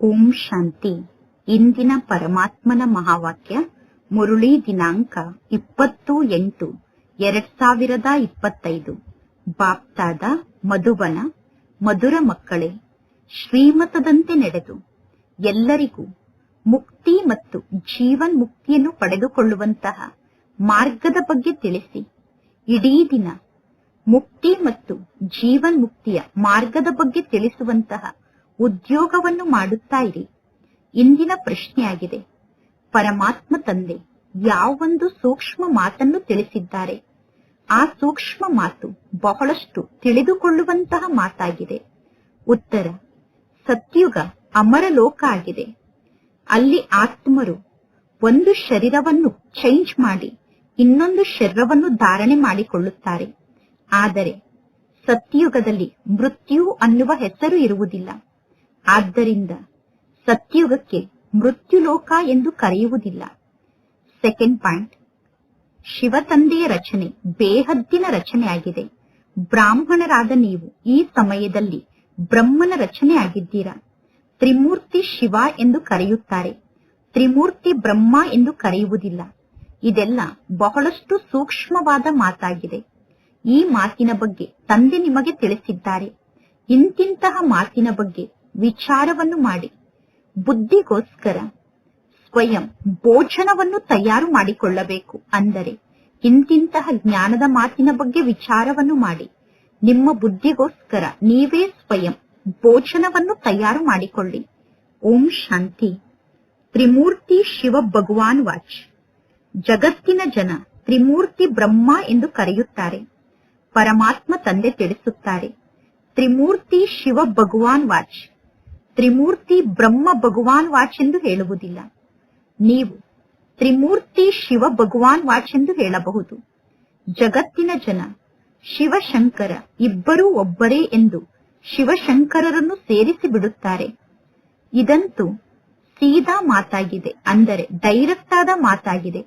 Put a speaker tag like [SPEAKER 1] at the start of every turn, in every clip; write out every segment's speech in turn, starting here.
[SPEAKER 1] ಓಂ ಶಾಂತಿ. ಇಂದಿನ ಪರಮಾತ್ಮನ ಮಹಾವಾಕ್ಯ, ಮುರುಳಿ ದಿನಾಂಕ ಇಪ್ಪತ್ತು ಎಂಟು, ಎರಡ್ ಸಾವಿರದ ಇಪ್ಪತ್ತೈದು. ಬಾಪ್ತಾದ ಮಧುಬನ, ಮಧುರ ಮಕ್ಕಳೇ, ಶ್ರೀಮತದಂತೆ ನಡೆದು ಎಲ್ಲರಿಗೂ ಮುಕ್ತಿ ಮತ್ತು ಜೀವನ್ ಮುಕ್ತಿಯನ್ನು ಪಡೆದುಕೊಳ್ಳುವಂತಹ ಮಾರ್ಗದ ಬಗ್ಗೆ ತಿಳಿಸಿ. ಇಡೀ ದಿನ ಮುಕ್ತಿ ಮತ್ತು ಜೀವನ್ ಮುಕ್ತಿಯ ಮಾರ್ಗದ ಬಗ್ಗೆ ತಿಳಿಸುವಂತಹ ಉದ್ಯೋಗವನ್ನು ಮಾಡುತ್ತಾ ಇರಿ. ಇಂದಿನ ಪ್ರಶ್ನೆಯಾಗಿದೆ. ಪರಮಾತ್ಮ ತಂದೆ, ಯಾವೊಂದು ಸೂಕ್ಷ್ಮ ಮಾತನ್ನು ತಿಳಿಸಿದ್ದಾರೆ? ಆ ಸೂಕ್ಷ್ಮ ಮಾತು ಬಹಳಷ್ಟು ತಿಳಿದುಕೊಳ್ಳುವಂತಹ ಮಾತಾಗಿದೆ. ಉತ್ತರ, ಸತ್ಯುಗ ಅಮರ ಲೋಕ ಆಗಿದೆ. ಅಲ್ಲಿ ಆತ್ಮರು ಒಂದು ಶರೀರವನ್ನು ಚೇಂಜ್ ಮಾಡಿ ಇನ್ನೊಂದು ಶರೀರವನ್ನು ಧಾರಣೆ ಮಾಡಿಕೊಳ್ಳುತ್ತಾರೆ. ಆದರೆ ಸತ್ಯುಗದಲ್ಲಿ ಮೃತ್ಯು ಅನ್ನುವ ಹೆಸರು ಇರುವುದಿಲ್ಲ. ಆದ್ದರಿಂದ ಸತ್ಯುಗಕ್ಕೆ ಮೃತ್ಯುಲೋಕ ಎಂದು ಕರೆಯುವುದಿಲ್ಲ. ಸೆಕೆಂಡ್ ಪಾಯಿಂಟ್ ಶಿವತಂದೆಯ ರಚನೆ ಬೇಹದ್ದಿನ ರಚನೆಯಾಗಿದೆ. ಬ್ರಾಹ್ಮಣರಾದ ನೀವು ಈ ಸಮಯದಲ್ಲಿ ಬ್ರಹ್ಮನ ರಚನೆಯಾಗಿದ್ದೀರಾ? ತ್ರಿಮೂರ್ತಿ ಶಿವ ಎಂದು ಕರೆಯುತ್ತಾರೆ. ತ್ರಿಮೂರ್ತಿ ಬ್ರಹ್ಮ ಎಂದು ಕರೆಯುವುದಿಲ್ಲ. ಇದೆಲ್ಲ ಬಹಳಷ್ಟು ಸೂಕ್ಷ್ಮವಾದ ಮಾತಾಗಿದೆ. ಈ ಮಾತಿನ ಬಗ್ಗೆ ತಂದೆ ನಿಮಗೆ ತಿಳಿಸಿದ್ದಾರೆ. ಇಂತಿಂತಹ ಮಾತಿನ ಬಗ್ಗೆ ವಿಚಾರವನ್ನು ಮಾಡಿ, ಬುದ್ಧಿಗೋಸ್ಕರ ಸ್ವಯಂ ಭೋಜನವನ್ನು ತಯಾರು ಮಾಡಿಕೊಳ್ಳಬೇಕು ಅಂದರೆ ಇಂತಿಂತಹ ಜ್ಞಾನದ ಮಾತಿನ ಬಗ್ಗೆ ವಿಚಾರವನ್ನು ಮಾಡಿ, ನಿಮ್ಮ ಬುದ್ಧಿಗೋಸ್ಕರ ನೀವೇ ಸ್ವಯಂ ಭೋಜನವನ್ನು ತಯಾರು ಮಾಡಿಕೊಳ್ಳಿ. ಓಂ ಶಾಂತಿ. ತ್ರಿಮೂರ್ತಿ ಶಿವ ಭಗವಾನ್ ವಾಚ್. ಜಗತ್ತಿನ ಜನ ತ್ರಿಮೂರ್ತಿ ಬ್ರಹ್ಮ ಎಂದು ಕರೆಯುತ್ತಾರೆ, ಪರಮಾತ್ಮ ತಂದೆ ತಿಳಿಸುತ್ತಾರೆ. ತ್ರಿಮೂರ್ತಿ ಶಿವ ಭಗವಾನ್ ವಾಚ್. ತ್ರಿಮೂರ್ತಿ ಬ್ರಹ್ಮ ಭಗವಾನ್ ವಾಚ್ ಎಂದು ಹೇಳುವುದಿಲ್ಲ. ನೀವು ತ್ರಿಮೂರ್ತಿ ಶಿವ ಭಗವಾನ್ ವಾಚ್ ಎಂದು ಹೇಳಬಹುದು. ಜಗತ್ತಿನ ಜನ ಶಿವಶಂಕರ ಇಬ್ಬರೂ ಒಬ್ಬರೇ ಎಂದು ಶಿವಶಂಕರರನ್ನು ಸೇರಿಸಿ ಬಿಡುತ್ತಾರೆ. ಇದಂತೂ ಸೀದಾ ಮಾತಾಗಿದೆ, ಅಂದರೆ ಡೈರೆಕ್ಟ್ ಆದ ಮಾತಾಗಿದೆ.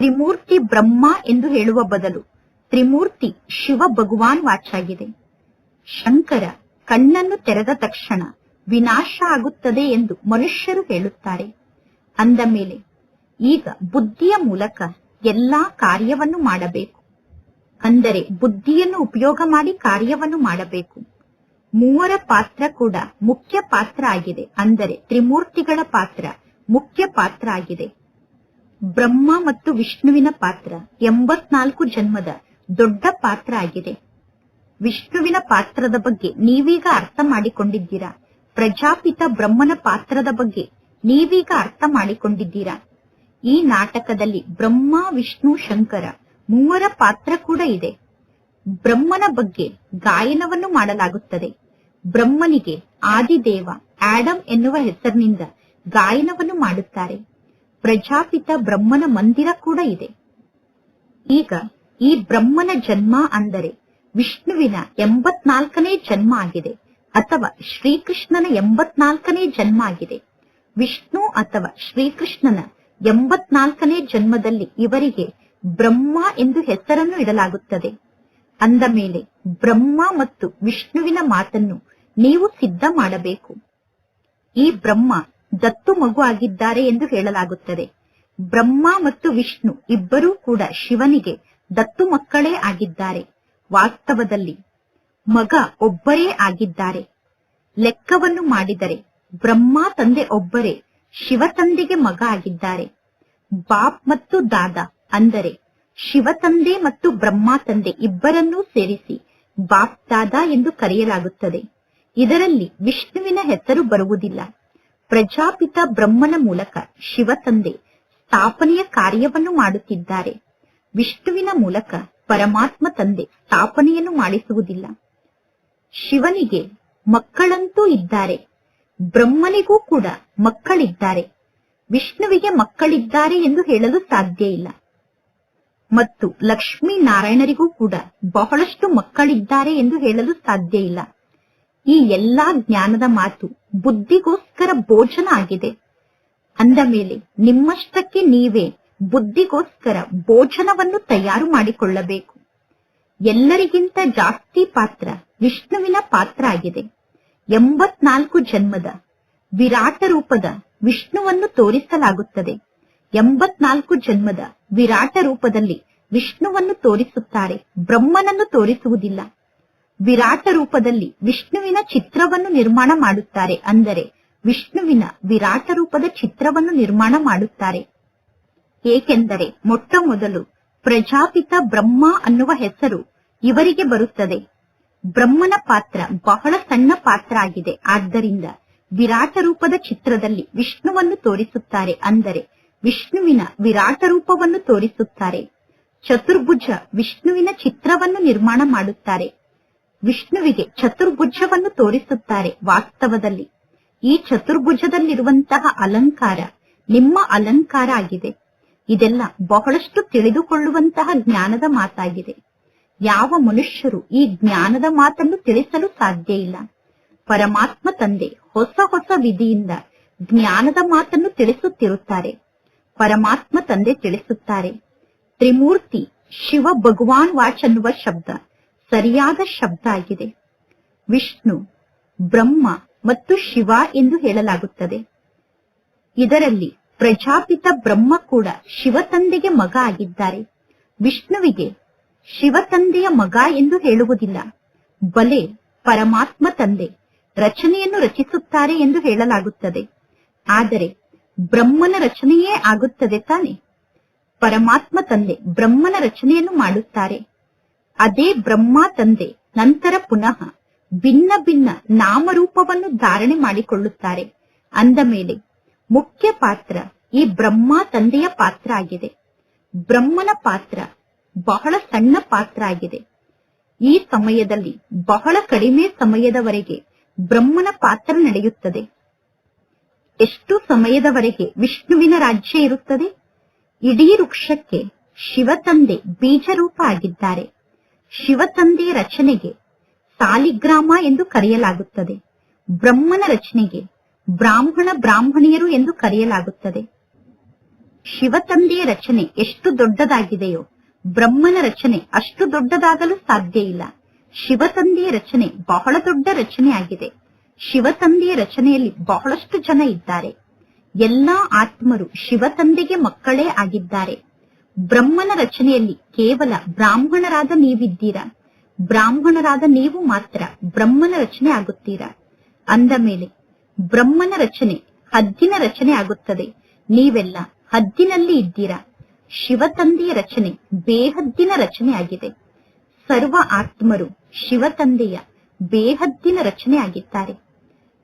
[SPEAKER 1] ತ್ರಿಮೂರ್ತಿ ಬ್ರಹ್ಮ ಎಂದು ಹೇಳುವ ಬದಲು ತ್ರಿಮೂರ್ತಿ ಶಿವ ಭಗವಾನ್ ವಾಚಾಗಿದೆ. ಶಂಕರ ಕಣ್ಣನ್ನು ತೆರೆದ ತಕ್ಷಣ ವಿನಾಶ ಆಗುತ್ತದೆ ಎಂದು ಮನುಷ್ಯರು ಹೇಳುತ್ತಾರೆ. ಅಂದ ಮೇಲೆ, ಈಗ ಬುದ್ಧಿಯ ಮೂಲಕ ಎಲ್ಲಾ ಕಾರ್ಯವನ್ನು ಮಾಡಬೇಕು. ಅಂದರೆ ಬುದ್ಧಿಯನ್ನು ಉಪಯೋಗ ಮಾಡಿ ಕಾರ್ಯವನ್ನು ಮಾಡಬೇಕು. ಮೂವರ ಪಾತ್ರ ಕೂಡ ಮುಖ್ಯ ಪಾತ್ರ ಆಗಿದೆ. ಅಂದರೆ ತ್ರಿಮೂರ್ತಿಗಳ ಪಾತ್ರ ಮುಖ್ಯ ಪಾತ್ರ ಆಗಿದೆ. ಬ್ರಹ್ಮ ಮತ್ತು ವಿಷ್ಣುವಿನ ಪಾತ್ರ ಎಂಬತ್ನಾಲ್ಕು ಜನ್ಮದ ದೊಡ್ಡ ಪಾತ್ರ ಆಗಿದೆ. ವಿಷ್ಣುವಿನ ಪಾತ್ರದ ಬಗ್ಗೆ ನೀವೀಗ ಅರ್ಥ ಮಾಡಿಕೊಂಡಿದ್ದೀರಾ? ಪ್ರಜಾಪಿತ ಬ್ರಹ್ಮನ ಪಾತ್ರದ ಬಗ್ಗೆ ನೀವೀಗ ಅರ್ಥ ಮಾಡಿಕೊಂಡಿದ್ದೀರಾ. ಈ ನಾಟಕದಲ್ಲಿ ಬ್ರಹ್ಮ, ವಿಷ್ಣು, ಶಂಕರ ಮೂವರ ಪಾತ್ರ ಕೂಡ ಇದೆ. ಬ್ರಹ್ಮನ ಬಗ್ಗೆ ಗಾಯನವನ್ನು ಮಾಡಲಾಗುತ್ತದೆ. ಬ್ರಹ್ಮನಿಗೆ ಆದಿದೇವ ಆಡಮ್ ಎನ್ನುವ ಹೆಸರಿನಿಂದ ಗಾಯನವನ್ನು ಮಾಡುತ್ತಾರೆ. ಪ್ರಜಾಪಿತ ಬ್ರಹ್ಮನ ಮಂದಿರ ಕೂಡ ಇದೆ. ಈಗ ಈ ಬ್ರಹ್ಮನ ಜನ್ಮ ಅಂದರೆ ವಿಷ್ಣುವಿನ ಎಂಬತ್ನಾಲ್ಕನೇ ಜನ್ಮ ಆಗಿದೆ. ಅಥವಾ ಶ್ರೀಕೃಷ್ಣನ ಎಂಬತ್ನಾಲ್ಕನೇ ಜನ್ಮ ಆಗಿದೆ. ವಿಷ್ಣು ಅಥವಾ ಶ್ರೀಕೃಷ್ಣನ ಎಂಬತ್ನಾಲ್ಕನೇ ಜನ್ಮದಲ್ಲಿ ಇವರಿಗೆ ಬ್ರಹ್ಮ ಎಂದು ಹೆಸರನ್ನು ಇಡಲಾಗುತ್ತದೆ. ಅಂದ ಮೇಲೆ ಬ್ರಹ್ಮ ಮತ್ತು ವಿಷ್ಣುವಿನ ಮಾತನ್ನು ನೀವು ಸಿದ್ಧ ಮಾಡಬೇಕು. ಈ ಬ್ರಹ್ಮ ದತ್ತು ಮಗು ಆಗಿದ್ದಾರೆ ಎಂದು ಹೇಳಲಾಗುತ್ತದೆ. ಬ್ರಹ್ಮ ಮತ್ತು ವಿಷ್ಣು ಇಬ್ಬರೂ ಕೂಡ ಶಿವನಿಗೆ ದತ್ತು ಮಕ್ಕಳೇ ಆಗಿದ್ದಾರೆ. ವಾಸ್ತವದಲ್ಲಿ ಮಗ ಒಬ್ಬರೇ ಆಗಿದ್ದಾರೆ. ಲೆಕ್ಕವನ್ನು ಮಾಡಿದರೆ ಬ್ರಹ್ಮ ತಂದೆ ಒಬ್ಬರೇ, ಶಿವ ತಂದೆಗೆ ಮಗ ಆಗಿದ್ದಾರೆ. ಬಾಪ್ ಮತ್ತು ದಾದಾ ಅಂದರೆ ಶಿವ ತಂದೆ ಮತ್ತು ಬ್ರಹ್ಮ ತಂದೆ ಇಬ್ಬರನ್ನೂ ಸೇರಿಸಿ ಬಾಪ್ ದಾದಾ ಎಂದು ಕರೆಯಲಾಗುತ್ತದೆ. ಇದರಲ್ಲಿ ವಿಷ್ಣುವಿನ ಹೆಸರು ಬರುವುದಿಲ್ಲ. ಪ್ರಜಾಪಿತ ಬ್ರಹ್ಮನ ಮೂಲಕ ಶಿವ ತಂದೆ ಸ್ಥಾಪನೆಯ ಕಾರ್ಯವನ್ನು ಮಾಡುತ್ತಿದ್ದಾರೆ. ವಿಷ್ಣುವಿನ ಮೂಲಕ ಪರಮಾತ್ಮ ತಂದೆ ಸ್ಥಾಪನೆಯನ್ನು ಮಾಡಿಸುವುದಿಲ್ಲ. ಶಿವನಿಗೆ ಮಕ್ಕಳಂತೂ ಇದ್ದಾರೆ. ಬ್ರಹ್ಮನಿಗೂ ಕೂಡ ಮಕ್ಕಳಿದ್ದಾರೆ. ವಿಷ್ಣುವಿಗೆ ಮಕ್ಕಳಿದ್ದಾರೆ ಎಂದು ಹೇಳಲು ಸಾಧ್ಯ ಇಲ್ಲ. ಮತ್ತು ಲಕ್ಷ್ಮೀ ನಾರಾಯಣರಿಗೂ ಕೂಡ ಬಹಳಷ್ಟು ಮಕ್ಕಳಿದ್ದಾರೆ ಎಂದು ಹೇಳಲು ಸಾಧ್ಯ ಇಲ್ಲ. ಈ ಎಲ್ಲಾ ಜ್ಞಾನದ ಮಾತು ಬುದ್ಧಿಗೋಸ್ಕರ ಭೋಜನ ಆಗಿದೆ. ಅಂದ ಮೇಲೆ ನಿಮ್ಮಷ್ಟಕ್ಕೆ ನೀವೇ ಬುದ್ಧಿಗೋಸ್ಕರ ಭೋಜನವನ್ನು ತಯಾರು ಮಾಡಿಕೊಳ್ಳಬೇಕು. ಎಲ್ಲರಿಗಿಂತ ಜಾಸ್ತಿ ಪಾತ್ರ ವಿಷ್ಣುವಿನ ಪಾತ್ರ ಆಗಿದೆ. ಎಂಬತ್ನಾಲ್ಕು ಜನ್ಮದ ವಿರಾಟ ರೂಪದ ವಿಷ್ಣುವನ್ನು ತೋರಿಸಲಾಗುತ್ತದೆ. ಎಂಬತ್ನಾಲ್ಕು ಜನ್ಮದ ವಿರಾಟ ರೂಪದಲ್ಲಿ ವಿಷ್ಣುವನ್ನು ತೋರಿಸುತ್ತಾರೆ. ಬ್ರಹ್ಮನನ್ನು ತೋರಿಸುವುದಿಲ್ಲ. ವಿರಾಟ ರೂಪದಲ್ಲಿ ವಿಷ್ಣುವಿನ ಚಿತ್ರವನ್ನು ನಿರ್ಮಾಣ ಮಾಡುತ್ತಾರೆ. ಅಂದರೆ ವಿಷ್ಣುವಿನ ವಿರಾಟ ರೂಪದ ಚಿತ್ರವನ್ನು ನಿರ್ಮಾಣ ಮಾಡುತ್ತಾರೆ. ಏಕೆಂದರೆ ಮೊಟ್ಟ ಮೊದಲು ಪ್ರಜಾಪಿತ ಬ್ರಹ್ಮ ಅನ್ನುವ ಹೆಸರು ಇವರಿಗೆ ಬರುತ್ತದೆ. ಬ್ರಹ್ಮನ ಪಾತ್ರ ಬಹಳ ಸಣ್ಣ ಪಾತ್ರ ಆಗಿದೆ. ಆದ್ದರಿಂದ ವಿರಾಟ ರೂಪದ ಚಿತ್ರದಲ್ಲಿ ವಿಷ್ಣುವನ್ನು ತೋರಿಸುತ್ತಾರೆ ಅಂದರೆ ವಿಷ್ಣುವಿನ ವಿರಾಟ ರೂಪವನ್ನು ತೋರಿಸುತ್ತಾರೆ. ಚತುರ್ಭುಜ ವಿಷ್ಣುವಿನ ಚಿತ್ರವನ್ನು ನಿರ್ಮಾಣ ಮಾಡುತ್ತಾರೆ. ವಿಷ್ಣುವಿಗೆ ಚತುರ್ಭುಜವನ್ನು ತೋರಿಸುತ್ತಾರೆ ವಾಸ್ತವದಲ್ಲಿ. ಈ ಚತುರ್ಭುಜದಲ್ಲಿರುವಂತಹ ಅಲಂಕಾರ ನಿಮ್ಮ ಅಲಂಕಾರ ಆಗಿದೆ. ಇದೆಲ್ಲ ಬಹಳಷ್ಟು ತಿಳಿದುಕೊಳ್ಳುವಂತಹ ಜ್ಞಾನದ ಮಾತಾಗಿದೆ. ಯಾವ ಮನುಷ್ಯರು ಈ ಜ್ಞಾನದ ಮಾತನ್ನು ತಿಳಿಸಲು ಸಾಧ್ಯ ಇಲ್ಲ. ಪರಮಾತ್ಮ ತಂದೆ ಹೊಸ ಹೊಸ ವಿಧಿಯಿಂದ ಜ್ಞಾನದ ಮಾತನ್ನು ತಿಳಿಸುತ್ತಿರುತ್ತಾರೆ. ಪರಮಾತ್ಮ ತಂದೆ ತಿಳಿಸುತ್ತಾರೆ. ತ್ರಿಮೂರ್ತಿ ಶಿವ ಭಗವಾನ್ ವಾಚ್ ಅನ್ನುವ ಶಬ್ದ ಸರಿಯಾದ ಶಬ್ದ ಆಗಿದೆ. ವಿಷ್ಣು ಬ್ರಹ್ಮ ಮತ್ತು ಶಿವ ಎಂದು ಹೇಳಲಾಗುತ್ತದೆ. ಇದರಲ್ಲಿ ಪ್ರಜಾಪಿತ ಬ್ರಹ್ಮ ಕೂಡ ಶಿವ ತಂದೆಗೆ ಮಗ ಆಗಿದ್ದಾರೆ. ವಿಷ್ಣುವಿಗೆ ಶಿವತಂದೆಯ ಮಗ ಎಂದು ಹೇಳುವುದಿಲ್ಲ. ಬಲೆ ಪರಮಾತ್ಮ ತಂದೆ, ರಚನೆಯನ್ನು ರಚಿಸುತ್ತಾರೆ ಎಂದು ಹೇಳಲಾಗುತ್ತದೆ. ಆದರೆ ಬ್ರಹ್ಮನ ರಚನೆಯೇ ಆಗುತ್ತದೆ ತಾನೆ. ಪರಮಾತ್ಮ ತಂದೆ ಬ್ರಹ್ಮನ ರಚನೆಯನ್ನು ಮಾಡುತ್ತಾರೆ. ಅದೇ ಬ್ರಹ್ಮ ತಂದೆ ನಂತರ ಪುನಃ ಭಿನ್ನ ಭಿನ್ನ ನಾಮರೂಪವನ್ನು ಧಾರಣೆ ಮಾಡಿಕೊಳ್ಳುತ್ತಾರೆ. ಅಂದ ಮೇಲೆ ಮುಖ್ಯ ಪಾತ್ರ ಈ ಬ್ರಹ್ಮ ತಂದೆಯ ಪಾತ್ರ ಆಗಿದೆ. ಬ್ರಹ್ಮನ ಪಾತ್ರ ಬಹಳ ಸಣ್ಣ ಪಾತ್ರ ಆಗಿದೆ ಈ ಸಮಯದಲ್ಲಿ ಬಹಳ ಕಡಿಮೆ ಸಮಯದವರೆಗೆ ಬ್ರಹ್ಮನ ಪಾತ್ರ ನಡೆಯುತ್ತದೆ. ಎಷ್ಟು ಸಮಯದವರೆಗೆ ವಿಷ್ಣುವಿನ ರಾಜ್ಯ ಇರುತ್ತದೆ? ಇಡೀ ವೃಕ್ಷಕ್ಕೆ ಶಿವತಂದೆ ಬೀಜರೂಪ ಆಗಿದ್ದಾರೆ. ಶಿವತಂದೆಯ ರಚನೆಗೆ ಸಾಲಿಗ್ರಾಮ ಎಂದು ಕರೆಯಲಾಗುತ್ತದೆ. ಬ್ರಹ್ಮನ ರಚನೆಗೆ ಬ್ರಾಹ್ಮಣ ಬ್ರಾಹ್ಮಣಿಯರು ಎಂದು ಕರೆಯಲಾಗುತ್ತದೆ. ಶಿವತಂದೆಯ ರಚನೆ ಎಷ್ಟು ದೊಡ್ಡದಾಗಿದೆಯೋ ಬ್ರಹ್ಮನ ರಚನೆ ಅಷ್ಟು ದೊಡ್ಡದಾಗಲು ಸಾಧ್ಯ ಇಲ್ಲ. ಶಿವತಂದೆಯ ರಚನೆ ಬಹಳ ದೊಡ್ಡ ರಚನೆ ಆಗಿದೆ ಶಿವತಂದೆಯ ರಚನೆಯಲ್ಲಿ ಬಹಳಷ್ಟು ಜನ ಇದ್ದಾರೆ. ಎಲ್ಲಾ ಆತ್ಮರು ಶಿವತಂದೆಗೆ ಮಕ್ಕಳೇ ಆಗಿದ್ದಾರೆ. ಬ್ರಹ್ಮನ ರಚನೆಯಲ್ಲಿ ಕೇವಲ ಬ್ರಾಹ್ಮಣರಾದ ನೀವಿದ್ದೀರಾ. ಬ್ರಾಹ್ಮಣರಾದ ನೀವು ಮಾತ್ರ ಬ್ರಹ್ಮನ ರಚನೆ ಆಗುತ್ತೀರಾ. ಅಂದ ಮೇಲೆ, ಬ್ರಹ್ಮನ ರಚನೆ ಹದ್ದಿನ ರಚನೆ ಆಗುತ್ತದೆ. ನೀವೆಲ್ಲ ಹದ್ದಿನಲ್ಲಿ ಇದ್ದೀರಾ? ಶಿವತಂದೆಯ ರಚನೆ, ಬೇಹದ್ದಿನ ರಚನೆ ಆಗಿದೆ. ಸರ್ವ ಆತ್ಮರು ಶಿವತಂದೆಯ ಬೇಹದ್ದಿನ ರಚನೆ ಆಗಿದ್ದಾರೆ.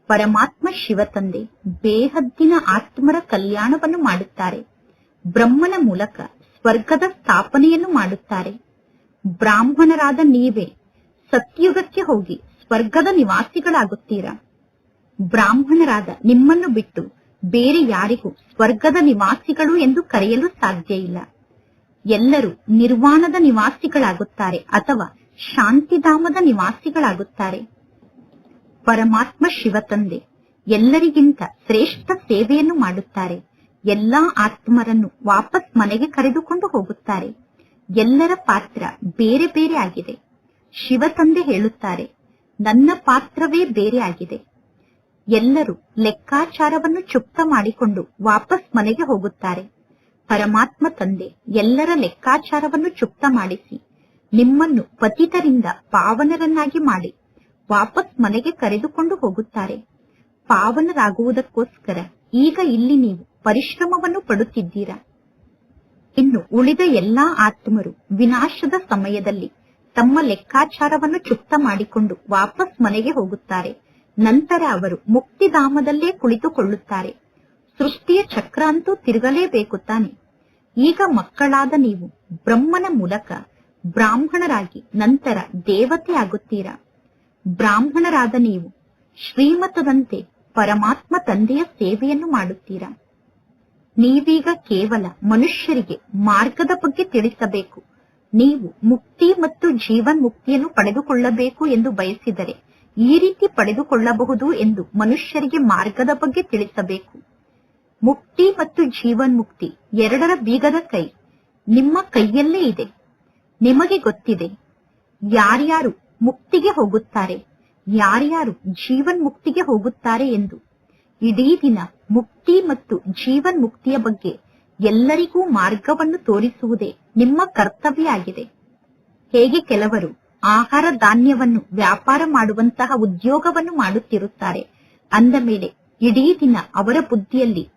[SPEAKER 1] ಪರಮಾತ್ಮ ಶಿವತಂದೆ ಬೇಹದ್ದಿನ ಆತ್ಮರ ಕಲ್ಯಾಣವನ್ನು ಮಾಡುತ್ತಾರೆ. ಬ್ರಹ್ಮನ ಮೂಲಕ ಸ್ವರ್ಗದ ಸ್ಥಾಪನೆಯನ್ನು ಮಾಡುತ್ತಾರೆ. ಬ್ರಾಹ್ಮಣರಾದ ನೀವೇ ಸತ್ಯುಗಕ್ಕೆ ಹೋಗಿ ಸ್ವರ್ಗದ ನಿವಾಸಿಗಳಾಗುತ್ತೀರಾ? ಬ್ರಾಹ್ಮಣರಾದ ನಿಮ್ಮನ್ನು ಬಿಟ್ಟು ಬೇರೆ ಯಾರಿಗೂ ಸ್ವರ್ಗದ ನಿವಾಸಿಗಳು ಎಂದು ಕರೆಯಲು ಸಾಧ್ಯ ಇಲ್ಲ. ಎಲ್ಲರೂ ನಿರ್ವಾಣದ ನಿವಾಸಿಗಳಾಗುತ್ತಾರೆ ಅಥವಾ ಶಾಂತಿಧಾಮದ ನಿವಾಸಿಗಳಾಗುತ್ತಾರೆ. ಪರಮಾತ್ಮ ಶಿವತಂದೆ ಎಲ್ಲರಿಗಿಂತ ಶ್ರೇಷ್ಠ ಸೇವೆಯನ್ನು ಮಾಡುತ್ತಾರೆ. ಎಲ್ಲಾ ಆತ್ಮರನ್ನು ವಾಪಸ್ ಮನೆಗೆ ಕರೆದುಕೊಂಡು ಹೋಗುತ್ತಾರೆ. ಎಲ್ಲರ ಪಾತ್ರ ಬೇರೆ ಬೇರೆ ಆಗಿದೆ. ಶಿವತಂದೆ ಹೇಳುತ್ತಾರೆ, ನನ್ನ ಪಾತ್ರವೇ ಬೇರೆ ಆಗಿದೆ. ಎಲ್ಲರೂ ಲೆಕ್ಕಾಚಾರವನ್ನು ಚುಪ್ತ ಮಾಡಿಕೊಂಡು ವಾಪಸ್ ಮನೆಗೆ ಹೋಗುತ್ತಾರೆ. ಪರಮಾತ್ಮ ತಂದೆ ಎಲ್ಲರ ಲೆಕ್ಕಾಚಾರವನ್ನು ಚುಪ್ತ ಮಾಡಿಸಿ, ನಿಮ್ಮನ್ನು ಪತಿತರಿಂದ ಪಾವನರನ್ನಾಗಿ ಮಾಡಿ ವಾಪಸ್ ಮನೆಗೆ ಕರೆದುಕೊಂಡು ಹೋಗುತ್ತಾರೆ. ಪಾವನರಾಗುವುದಕ್ಕೋಸ್ಕರ ಈಗ ಇಲ್ಲಿ ನೀವು ಪರಿಶ್ರಮವನ್ನು ಪಡುತ್ತಿದ್ದೀರಾ? ಇನ್ನು ಉಳಿದ ಎಲ್ಲಾ ಆತ್ಮರು ವಿನಾಶದ ಸಮಯದಲ್ಲಿ ತಮ್ಮ ಲೆಕ್ಕಾಚಾರವನ್ನು ಚುಪ್ತ ಮಾಡಿಕೊಂಡು ವಾಪಸ್ ಮನೆಗೆ ಹೋಗುತ್ತಾರೆ. ನಂತರ ಅವರು ಮುಕ್ತಿಧಾಮದಲ್ಲೇ ಕುಳಿತುಕೊಳ್ಳುತ್ತಾರೆ. ಸೃಷ್ಟಿಯ ಚಕ್ರ ಅಂತೂ ತಿರುಗಲೇಬೇಕು ತಾನೆ. ಈಗ ಮಕ್ಕಳಾದ ನೀವು ಬ್ರಹ್ಮನ ಮೂಲಕ ಬ್ರಾಹ್ಮಣರಾಗಿ ನಂತರ ದೇವತೆ ಆಗುತ್ತೀರಾ? ಬ್ರಾಹ್ಮಣರಾದ ನೀವು ಶ್ರೀಮತದಂತೆ ಪರಮಾತ್ಮ ತಂದೆಯ ಸೇವೆಯನ್ನು ಮಾಡುತ್ತೀರಾ? ನೀವೀಗ ಕೇವಲ ಮನುಷ್ಯರಿಗೆ ಮಾರ್ಗದ ಬಗ್ಗೆ ತಿಳಿಸಬೇಕು. ನೀವು ಮುಕ್ತಿ ಮತ್ತು ಜೀವನ್ ಮುಕ್ತಿಯನ್ನು ಪಡೆದುಕೊಳ್ಳಬೇಕು ಎಂದು ಬಯಸಿದರೆ ಈ ರೀತಿ ಪಡೆದುಕೊಳ್ಳಬಹುದು ಎಂದು ಮನುಷ್ಯರಿಗೆ ಮಾರ್ಗದ ಬಗ್ಗೆ ತಿಳಿಸಬೇಕು. ಮುಕ್ತಿ ಮತ್ತು ಜೀವನ್ ಮುಕ್ತಿ ಎರಡರ ಬೀಗದ ಕೈ ನಿಮ್ಮ ಕೈಯಲ್ಲೇ ಇದೆ. ನಿಮಗೆ ಗೊತ್ತಿದೆ, ಯಾರ್ಯಾರು ಮುಕ್ತಿಗೆ ಹೋಗುತ್ತಾರೆ, ಯಾರ್ಯಾರು ಜೀವನ್ ಮುಕ್ತಿಗೆ ಹೋಗುತ್ತಾರೆ ಎಂದು. ಇಡೀ ದಿನ ಮುಕ್ತಿ ಮತ್ತು ಜೀವನ್ ಮುಕ್ತಿಯ ಬಗ್ಗೆ ಎಲ್ಲರಿಗೂ ಮಾರ್ಗವನ್ನು ತೋರಿಸುವುದೇ ನಿಮ್ಮ ಕರ್ತವ್ಯ ಆಗಿದೆ. ಹೇಗೆ ಕೆಲವರು ಆಹಾರ ಧಾನ್ಯವನ್ನು ವ್ಯಾಪಾರ ಮಾಡುವಂತಹ ಉದ್ಯೋಗವನ್ನು ಮಾಡುತ್ತಿರುತ್ತಾರೆ. ಅಂದ ಮೇಲೆ ಇಡೀ ದಿನ ಅವರ ಬುದ್ಧಿಯಲ್ಲಿ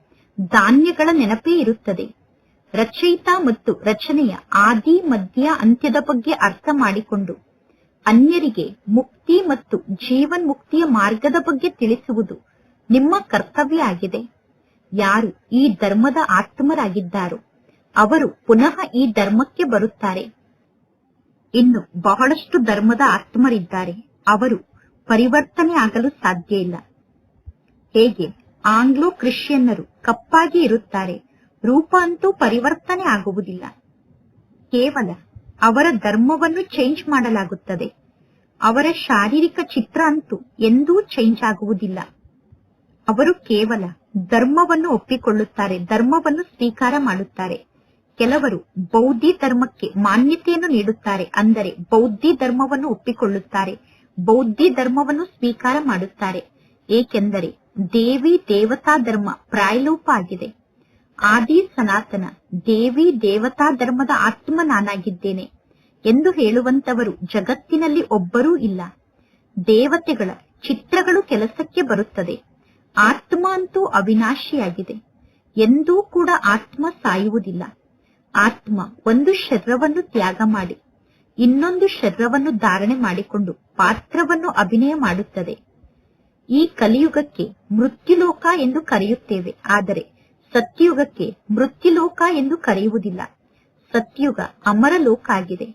[SPEAKER 1] ಧಾನ್ಯಗಳ ನೆನಪೇ ಇರುತ್ತದೆ. ರಚಯಿತ ಮತ್ತು ರಚನೆಯ ಆದಿ, ಮಧ್ಯ, ಅಂತ್ಯದ ಬಗ್ಗೆ ಅರ್ಥ ಮಾಡಿಕೊಂಡು ಅನ್ಯರಿಗೆ ಮುಕ್ತಿ ಮತ್ತು ಜೀವನ್ ಮುಕ್ತಿಯ ಮಾರ್ಗದ ಬಗ್ಗೆ ತಿಳಿಸುವುದು ನಿಮ್ಮ ಕರ್ತವ್ಯ ಆಗಿದೆ. ಯಾರು ಈ ಧರ್ಮದ ಆತ್ಮರಾಗಿದ್ದಾರೋ ಅವರು ಪುನಃ ಈ ಧರ್ಮಕ್ಕೆ ಬರುತ್ತಾರೆ. ಇನ್ನು ಬಹಳಷ್ಟು ಧರ್ಮದ ಆತ್ಮರಿದ್ದಾರೆ. ಅವರು ಪರಿವರ್ತನೆ ಆಗಲು ಸಾಧ್ಯ ಇಲ್ಲ. ಹೇಗೆ? ಆಂಗ್ಲೋ ಕ್ರಿಶ್ಚಿಯನ್ನರು ಕಪ್ಪಾಗಿ ಇರುತ್ತಾರೆ. ರೂಪ ಅಂತೂ ಪರಿವರ್ತನೆ ಆಗುವುದಿಲ್ಲ. ಕೇವಲ ಅವರ ಧರ್ಮವನ್ನು ಚೇಂಜ್ ಮಾಡಲಾಗುತ್ತದೆ. ಅವರ ಶಾರೀರಿಕ ಚಿತ್ರ ಅಂತೂ ಎಂದೂ ಚೇಂಜ್ ಆಗುವುದಿಲ್ಲ. ಅವರು ಕೇವಲ ಧರ್ಮವನ್ನು ಒಪ್ಪಿಕೊಳ್ಳುತ್ತಾರೆ, ಧರ್ಮವನ್ನು ಸ್ವೀಕಾರ ಮಾಡುತ್ತಾರೆ. ಕೆಲವರು ಬೌದ್ಧಿ ಧರ್ಮಕ್ಕೆ ಮಾನ್ಯತೆಯನ್ನು ನೀಡುತ್ತಾರೆ ಅಂದರೆ ಬೌದ್ಧಿ ಧರ್ಮವನ್ನು ಒಪ್ಪಿಕೊಳ್ಳುತ್ತಾರೆ, ಬೌದ್ಧಿ ಧರ್ಮವನ್ನು ಸ್ವೀಕಾರ ಮಾಡುತ್ತಾರೆ. ಏಕೆಂದರೆ ದೇವಿ ದೇವತಾ ಧರ್ಮ ಪ್ರಾಯಲೋಪ ಆಗಿದೆ. ಆದಿ ಸನಾತನ ದೇವಿ ದೇವತಾ ಧರ್ಮದ ಆತ್ಮ ನಾನಾಗಿದ್ದೇನೆ ಎಂದು ಹೇಳುವಂತವರು ಜಗತ್ತಿನಲ್ಲಿ ಒಬ್ಬರೂ ಇಲ್ಲ. ದೇವತೆಗಳ ಚಿತ್ರಗಳು ಕೆಲಸಕ್ಕೆ ಬರುತ್ತದೆ. ಆತ್ಮ ಅಂತೂ ಅವಿನಾಶಿಯಾಗಿದೆ. ಎಂದೂ ಕೂಡ ಆತ್ಮ ಸಾಯುವುದಿಲ್ಲ. ಆತ್ಮ ಒಂದು ಶರೀರವನ್ನು ತ್ಯಾಗ ಮಾಡಿ, ಇನ್ನೊಂದು ಶರೀರವನ್ನು ಧಾರಣೆ ಮಾಡಿಕೊಂಡು ಪಾತ್ರವನ್ನು ಅಭಿನಯ ಮಾಡುತ್ತದೆ. ಈ ಕಲಿಯುಗಕ್ಕೆ ಮೃತ್ಯುಲೋಕ ಎಂದು ಕರೆಯುತ್ತೇವೆ, ಆದರೆ ಸತ್ಯುಗಕ್ಕೆ ಮೃತ್ಯುಲೋಕ ಎಂದು ಕರೆಯುವುದಿಲ್ಲ. ಸತ್ಯುಗ ಅಮರ ಲೋಕ ಆಗಿದೆ.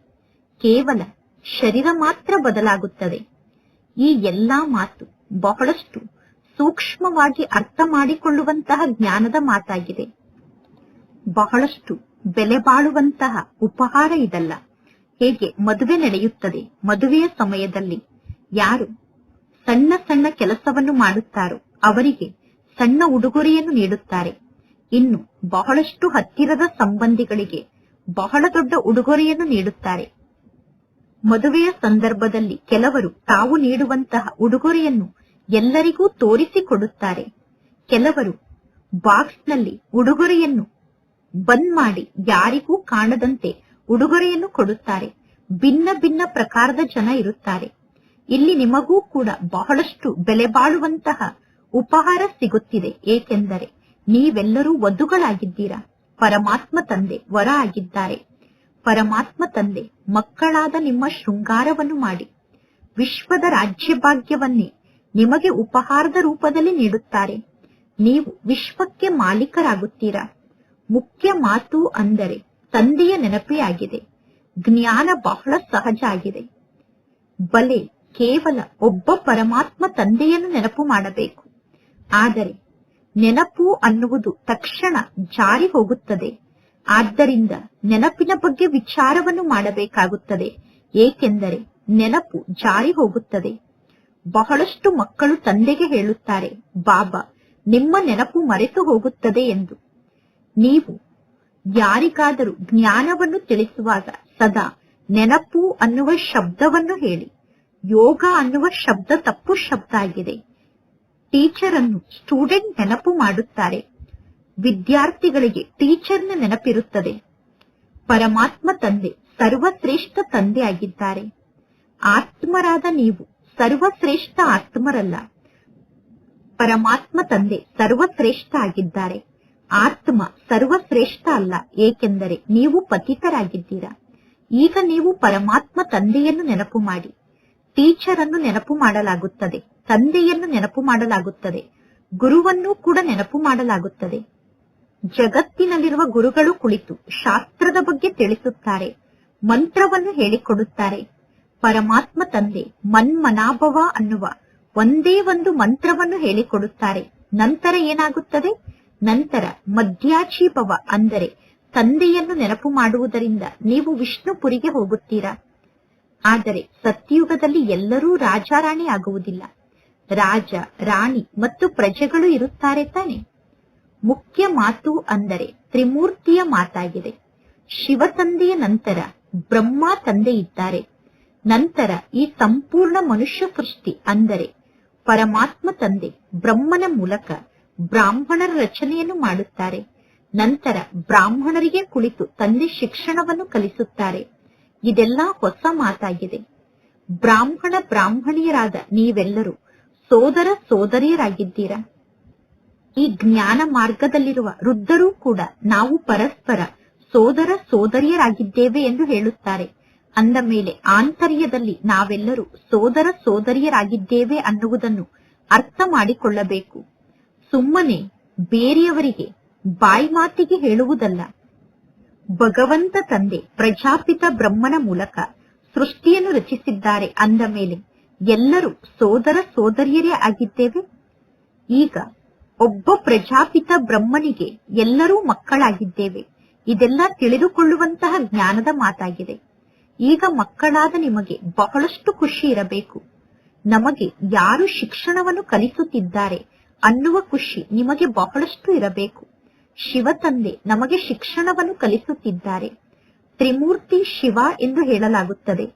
[SPEAKER 1] ಕೇವಲ ಶರೀರ ಮಾತ್ರ ಬದಲಾಗುತ್ತದೆ. ಈ ಎಲ್ಲಾ ಮಾತು ಬಹಳಷ್ಟು ಸೂಕ್ಷ್ಮವಾಗಿ ಅರ್ಥ ಮಾಡಿಕೊಳ್ಳುವಂತಹ ಜ್ಞಾನದ ಮಾತಾಗಿದೆ. ಬಹಳಷ್ಟು ಬೆಲೆ ಬಾಳುವಂತಹ ಉಪಹಾರ ಇದಲ್ಲ. ಹೇಗೆ ಮದುವೆ ನಡೆಯುತ್ತದೆ? ಮದುವೆಯ ಸಮಯದಲ್ಲಿ ಯಾರು ಸಣ್ಣ ಸಣ್ಣ ಕೆಲಸವನ್ನು ಮಾಡುತ್ತಾರೋ ಅವರಿಗೆ ಸಣ್ಣ ಉಡುಗೊರೆಯನ್ನು ನೀಡುತ್ತಾರೆ. ಇನ್ನು ಬಹಳಷ್ಟು ಹತ್ತಿರದ ಸಂಬಂಧಿಗಳಿಗೆ ಬಹಳ ದೊಡ್ಡ ಉಡುಗೊರೆಯನ್ನು ನೀಡುತ್ತಾರೆ. ಮದುವೆಯ ಸಂದರ್ಭದಲ್ಲಿ ಕೆಲವರು ತಾವು ನೀಡುವಂತಹ ಉಡುಗೊರೆಯನ್ನು ಎಲ್ಲರಿಗೂ ತೋರಿಸಿಕೊಡುತ್ತಾರೆ ಕೆಲವರು ಬಾಕ್ಸ್ನಲ್ಲಿ ಉಡುಗೊರೆಯನ್ನು ಬಂದ್ ಮಾಡಿ ಯಾರಿಗೂ ಕಾಣದಂತೆ ಉಡುಗೊರೆಯನ್ನು ಕೊಡುತ್ತಾರೆ. ಭಿನ್ನ ಭಿನ್ನ ಪ್ರಕಾರದ ಜನ ಇರುತ್ತಾರೆ. ಇಲ್ಲಿ ನಿಮಗೂ ಕೂಡ ಬಹಳಷ್ಟು ಬೆಲೆ ಬಾಳುವಂತಹ ಉಪಹಾರ ಸಿಗುತ್ತಿದೆ. ಏಕೆಂದರೆ ನೀವೆಲ್ಲರೂ ವಧುಗಳಾಗಿದ್ದೀರಾ? ಪರಮಾತ್ಮ ತಂದೆ ವರ ಆಗಿದ್ದಾರೆ. ಪರಮಾತ್ಮ ತಂದೆ, ಮಕ್ಕಳಾದ ನಿಮ್ಮ ಶೃಂಗಾರವನ್ನು ಮಾಡಿ. ವಿಶ್ವದ ರಾಜ್ಯಭಾಗ್ಯವನ್ನೇ ನಿಮಗೆ ಉಪಹಾರದ ರೂಪದಲ್ಲಿ ನೀಡುತ್ತಾರೆ. ನೀವು ವಿಶ್ವಕ್ಕೆ ಮಾಲೀಕರಾಗುತ್ತೀರಾ? ಮುಖ್ಯ ಮಾತು ಅಂದರೆ ತಂದೆಯ ನೆನಪೇ ಆಗಿದೆ ಜ್ಞಾನ ಬಹಳ ಸಹಜ ಆಗಿದೆ. ಬಲೆ ಕೇವಲ ಒಬ್ಬ ಪರಮಾತ್ಮ ತಂದೆಯನ್ನು ನೆನಪು ಮಾಡಬೇಕು. ಆದರೆ ನೆನಪು ಅನ್ನುವುದು ತಕ್ಷಣ ಜಾರಿ ಹೋಗುತ್ತದೆ. ಆದ್ದರಿಂದ ನೆನಪಿನ ಬಗ್ಗೆ ವಿಚಾರವನ್ನು ಮಾಡಬೇಕಾಗುತ್ತದೆ. ಏಕೆಂದರೆ ನೆನಪು ಜಾರಿ ಹೋಗುತ್ತದೆ. ಬಹಳಷ್ಟು ಮಕ್ಕಳು ತಂದೆಗೆ ಹೇಳುತ್ತಾರೆ, ಬಾಬಾ, ನಿಮ್ಮ ನೆನಪು ಮರೆತು ಹೋಗುತ್ತದೆ ಎಂದು. ನೀವು ಯಾರಿಗಾದರೂ ಜ್ಞಾನವನ್ನು ತಿಳಿಸುವಾಗ ಸದಾ ನೆನಪು ಅನ್ನುವ ಶಬ್ದವನ್ನು ಹೇಳಿ. ಯೋಗ ಅನ್ನುವ ಶಬ್ದ ತಪ್ಪು ಶಬ್ದ ಆಗಿದೆ. ಟೀಚರ್ ಅನ್ನು ಸ್ಟೂಡೆಂಟ್ ನೆನಪು ಮಾಡುತ್ತಾರೆ. ವಿದ್ಯಾರ್ಥಿಗಳಿಗೆ ಟೀಚರ್ನ ನೆನಪಿರುತ್ತದೆ. ಪರಮಾತ್ಮ ತಂದೆ ಸರ್ವಶ್ರೇಷ್ಠ ತಂದೆ ಆಗಿದ್ದಾರೆ. ಆತ್ಮರಾದ ನೀವು ಸರ್ವಶ್ರೇಷ್ಠ ಆತ್ಮರಲ್ಲ. ಪರಮಾತ್ಮ ತಂದೆ ಸರ್ವಶ್ರೇಷ್ಠ ಆಗಿದ್ದಾರೆ. ಆತ್ಮ ಸರ್ವಶ್ರೇಷ್ಠ ಅಲ್ಲ, ಏಕೆಂದರೆ ನೀವು ಪತಿತರಾಗಿದ್ದೀರಾ ಈಗ ನೀವು ಪರಮಾತ್ಮ ತಂದೆಯನ್ನು ನೆನಪು ಮಾಡಿ. ಟೀಚರ್ ಅನ್ನು ನೆನಪು ಮಾಡಲಾಗುತ್ತದೆ, ತಂದೆಯನ್ನು ನೆನಪು ಮಾಡಲಾಗುತ್ತದೆ, ಗುರುವನ್ನು ಕೂಡ ನೆನಪು ಮಾಡಲಾಗುತ್ತದೆ. ಜಗತ್ತಿನಲ್ಲಿರುವ ಗುರುಗಳು ಕುಳಿತು ಶಾಸ್ತ್ರದ ಬಗ್ಗೆ ತಿಳಿಸುತ್ತಾರೆ, ಮಂತ್ರವನ್ನು ಹೇಳಿಕೊಡುತ್ತಾರೆ. ಪರಮಾತ್ಮ ತಂದೆ ಮನ್ಮನಾಭವ ಅನ್ನುವ ಒಂದೇ ಒಂದು ಮಂತ್ರವನ್ನು ಹೇಳಿಕೊಡುತ್ತಾರೆ. ನಂತರ ಏನಾಗುತ್ತದೆ? ನಂತರ ಮಧ್ಯಾಚೀಪವ ಅಂದರೆ ತಂದೆಯನ್ನು ನೆನಪು ಮಾಡುವುದರಿಂದ ನೀವು ವಿಷ್ಣುಪುರಿಗೆ ಹೋಗುತ್ತೀರಾ? ಆದರೆ ಸತ್ಯಯುಗದಲ್ಲಿ ಎಲ್ಲರೂ ರಾಜಾರಾಣಿ ಆಗುವುದಿಲ್ಲ. ರಾಜ, ರಾಣಿ ಮತ್ತು ಪ್ರಜೆಗಳು ಇರುತ್ತಾರೆ ತಾನೆ. ಮುಖ್ಯ ಮಾತು ಅಂದರೆ ತ್ರಿಮೂರ್ತಿಯ ಮಾತಾಗಿದೆ. ಶಿವ ತಂದೆಯ ನಂತರ ಬ್ರಹ್ಮ ತಂದೆ ಇದ್ದಾರೆ. ನಂತರ ಈ ಸಂಪೂರ್ಣ ಮನುಷ್ಯ ಸೃಷ್ಟಿ ಅಂದರೆ ಪರಮಾತ್ಮ ತಂದೆ ಬ್ರಹ್ಮನ ಮೂಲಕ ಬ್ರಾಹ್ಮಣರ ರಚನೆಯನ್ನು ಮಾಡುತ್ತಾರೆ. ನಂತರ ಬ್ರಾಹ್ಮಣರಿಗೆ ಕುಳಿತು ತಂದೆ ಶಿಕ್ಷಣವನ್ನು ಕಲಿಸುತ್ತಾರೆ. ಇದೆಲ್ಲ ಹೊಸ ಮಾತಾಗಿದೆ. ಬ್ರಾಹ್ಮಣ ಬ್ರಾಹ್ಮಣಿಯರಾದ ನೀವೆಲ್ಲರೂ ಸೋದರ ಸೋದರಿಯರಾಗಿದ್ದೀರಾ? ಈ ಜ್ಞಾನ ಮಾರ್ಗದಲ್ಲಿರುವ ವೃದ್ಧರೂ ಕೂಡ ನಾವು ಪರಸ್ಪರ ಸೋದರ ಸೋದರಿಯರಾಗಿದ್ದೇವೆ ಎಂದು ಹೇಳುತ್ತಾರೆ. ಅಂದ ಮೇಲೆ ಆಂತರ್ಯದಲ್ಲಿ ನಾವೆಲ್ಲರೂ ಸೋದರ ಸೋದರಿಯರಾಗಿದ್ದೇವೆ ಅನ್ನುವುದನ್ನು ಅರ್ಥ ಮಾಡಿಕೊಳ್ಳಬೇಕು. ಸುಮ್ಮನೆ ಬೇರೆಯವರಿಗೆ ಬಾಯಿ ಮಾತಿಗೆ ಹೇಳುವುದಲ್ಲ. ಭಗವಂತ ತಂದೆ ಪ್ರಜಾಪಿತ ಬ್ರಹ್ಮನ ಮೂಲಕ ಸೃಷ್ಟಿಯನ್ನು ರಚಿಸಿದ್ದಾರೆ ಅಂದ ಮೇಲೆ ಎಲ್ಲರೂ ಸೋದರ ಸೋದರಿಯರೇ ಆಗಿದ್ದೇವೆ. ಈಗ ಒಬ್ಬ ಪ್ರಜಾಪಿತ ಬ್ರಹ್ಮನಿಗೆ ಎಲ್ಲರೂ ಮಕ್ಕಳಾಗಿದ್ದೇವೆ. ಇದೆಲ್ಲ ತಿಳಿದುಕೊಳ್ಳುವಂತಹ ಜ್ಞಾನದ ಮಾತಾಗಿದೆ. ಈಗ ಮಕ್ಕಳಾದ ನಿಮಗೆ ಬಹಳಷ್ಟು ಖುಷಿ ಇರಬೇಕು. ನಮಗೆ ಯಾರು ಶಿಕ್ಷಣವನ್ನು ಕಲಿಸುತ್ತಿದ್ದಾರೆ? ಅನ್ನುವ ಖುಷಿ ನಿಮಗೆ ಬಹಳಷ್ಟು ಇರಬೇಕು. ಶಿವ ತಂದೆ ನಮಗೆ ಶಿಕ್ಷಣವನ್ನು ಕಲಿಸುತ್ತಿದ್ದಾರೆ. ತ್ರಿಮೂರ್ತಿ ಶಿವ ಎಂದು ಹೇಳಲಾಗುತ್ತದೆ.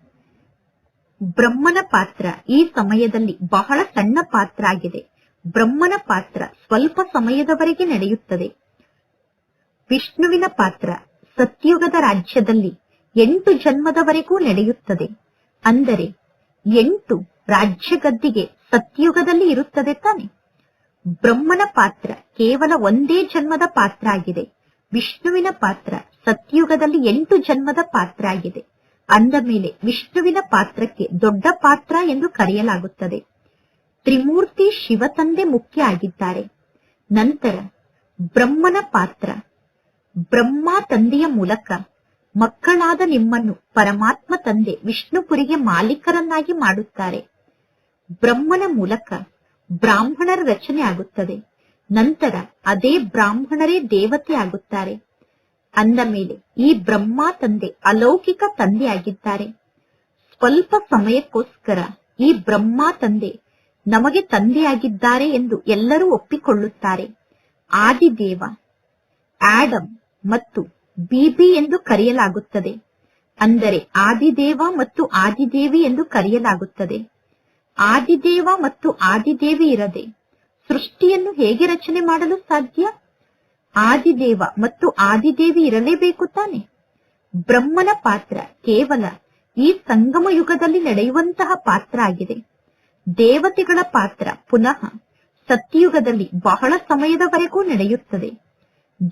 [SPEAKER 1] ಬ್ರಹ್ಮನ ಪಾತ್ರ ಈ ಸಮಯದಲ್ಲಿ ಬಹಳ ಸಣ್ಣ ಪಾತ್ರ ಆಗಿದೆ. ಬ್ರಹ್ಮನ ಪಾತ್ರ ಸ್ವಲ್ಪ ಸಮಯದವರೆಗೆ ನಡೆಯುತ್ತದೆ. ವಿಷ್ಣುವಿನ ಪಾತ್ರ ಸತ್ಯುಗದ ರಾಜ್ಯದಲ್ಲಿ ಎಂಟು ಜನ್ಮದವರೆಗೂ ನಡೆಯುತ್ತದೆ. ಅಂದರೆ ಎಂಟು ರಾಜ್ಯ ಗದ್ದಿಗೆ ಸತ್ಯುಗದಲ್ಲಿ ಇರುತ್ತದೆ ತಾನೆ. ಬ್ರಹ್ಮನ ಪಾತ್ರ ಕೇವಲ ಒಂದೇ ಜನ್ಮದ ಪಾತ್ರ ಆಗಿದೆ. ವಿಷ್ಣುವಿನ ಪಾತ್ರ ಸತ್ಯುಗದಲ್ಲಿ ಎಂಟು ಜನ್ಮದ ಪಾತ್ರ ಆಗಿದೆ. ಅಂದ ಮೇಲೆ ವಿಷ್ಣುವಿನ ಪಾತ್ರಕ್ಕೆ ದೊಡ್ಡ ಪಾತ್ರ ಎಂದು ಕರೆಯಲಾಗುತ್ತದೆ. ತ್ರಿಮೂರ್ತಿ ಶಿವ ತಂದೆ ಮುಖ್ಯ ಆಗಿದ್ದಾರೆ. ನಂತರ ಬ್ರಹ್ಮನ ಪಾತ್ರ ಬ್ರಹ್ಮ ತಂದೆಯ ಮೂಲಕ ಮಕ್ಕಳಾದ ನಿಮ್ಮನ್ನು ಪರಮಾತ್ಮ ತಂದೆ ವಿಷ್ಣುಪುರಿಗೆ ಮಾಲೀಕರನ್ನಾಗಿ ಮಾಡುತ್ತಾರೆ. ಬ್ರಹ್ಮನ ಮೂಲಕ ಬ್ರಾಹ್ಮಣರ ರಚನೆ ಆಗುತ್ತದೆ. ನಂತರ ಅದೇ ಬ್ರಾಹ್ಮಣರೇ ದೇವತೆ ಆಗುತ್ತಾರೆ. ಅಂದ ಮೇಲೆ ಈ ಬ್ರಹ್ಮ ತಂದೆ ಅಲೌಕಿಕ ತಂದೆ ಆಗಿದ್ದಾರೆ ಸ್ವಲ್ಪ ಸಮಯಕ್ಕೋಸ್ಕರ ಈ ಬ್ರಹ್ಮ ತಂದೆ ನಮಗೆ ತಂದೆಯಾಗಿದ್ದಾರೆ ಎಂದು ಎಲ್ಲರೂ ಒಪ್ಪಿಕೊಳ್ಳುತ್ತಾರೆ. ಆದಿದೇವ ಆಡಮ್ ಮತ್ತು ಬಿಬಿ ಎಂದು ಕರೆಯಲಾಗುತ್ತದೆ. ಅಂದರೆ ಆದಿದೇವ ಮತ್ತು ಆದಿದೇವಿ ಎಂದು ಕರೆಯಲಾಗುತ್ತದೆ. ಆದಿದೇವ ಮತ್ತು ಆದಿದೇವಿ ಇರದೆ ಸೃಷ್ಟಿಯನ್ನು ಹೇಗೆ ರಚನೆ ಮಾಡಲು ಸಾಧ್ಯ? ಆದಿದೇವ ಮತ್ತು ಆದಿದೇವಿ ಇರಲೇಬೇಕು ತಾನೆ? ಬ್ರಹ್ಮನ ಪಾತ್ರ ಕೇವಲ ಈ ಸಂಗಮ ಯುಗದಲ್ಲಿ ನಡೆಯುವಂತಹ ಪಾತ್ರ ಆಗಿದೆ. ದೇವತೆಗಳ ಪಾತ್ರ ಪುನಃ ಸತ್ಯಯುಗದಲ್ಲಿ ಬಹಳ ಸಮಯದವರೆಗೂ ನಡೆಯುತ್ತದೆ.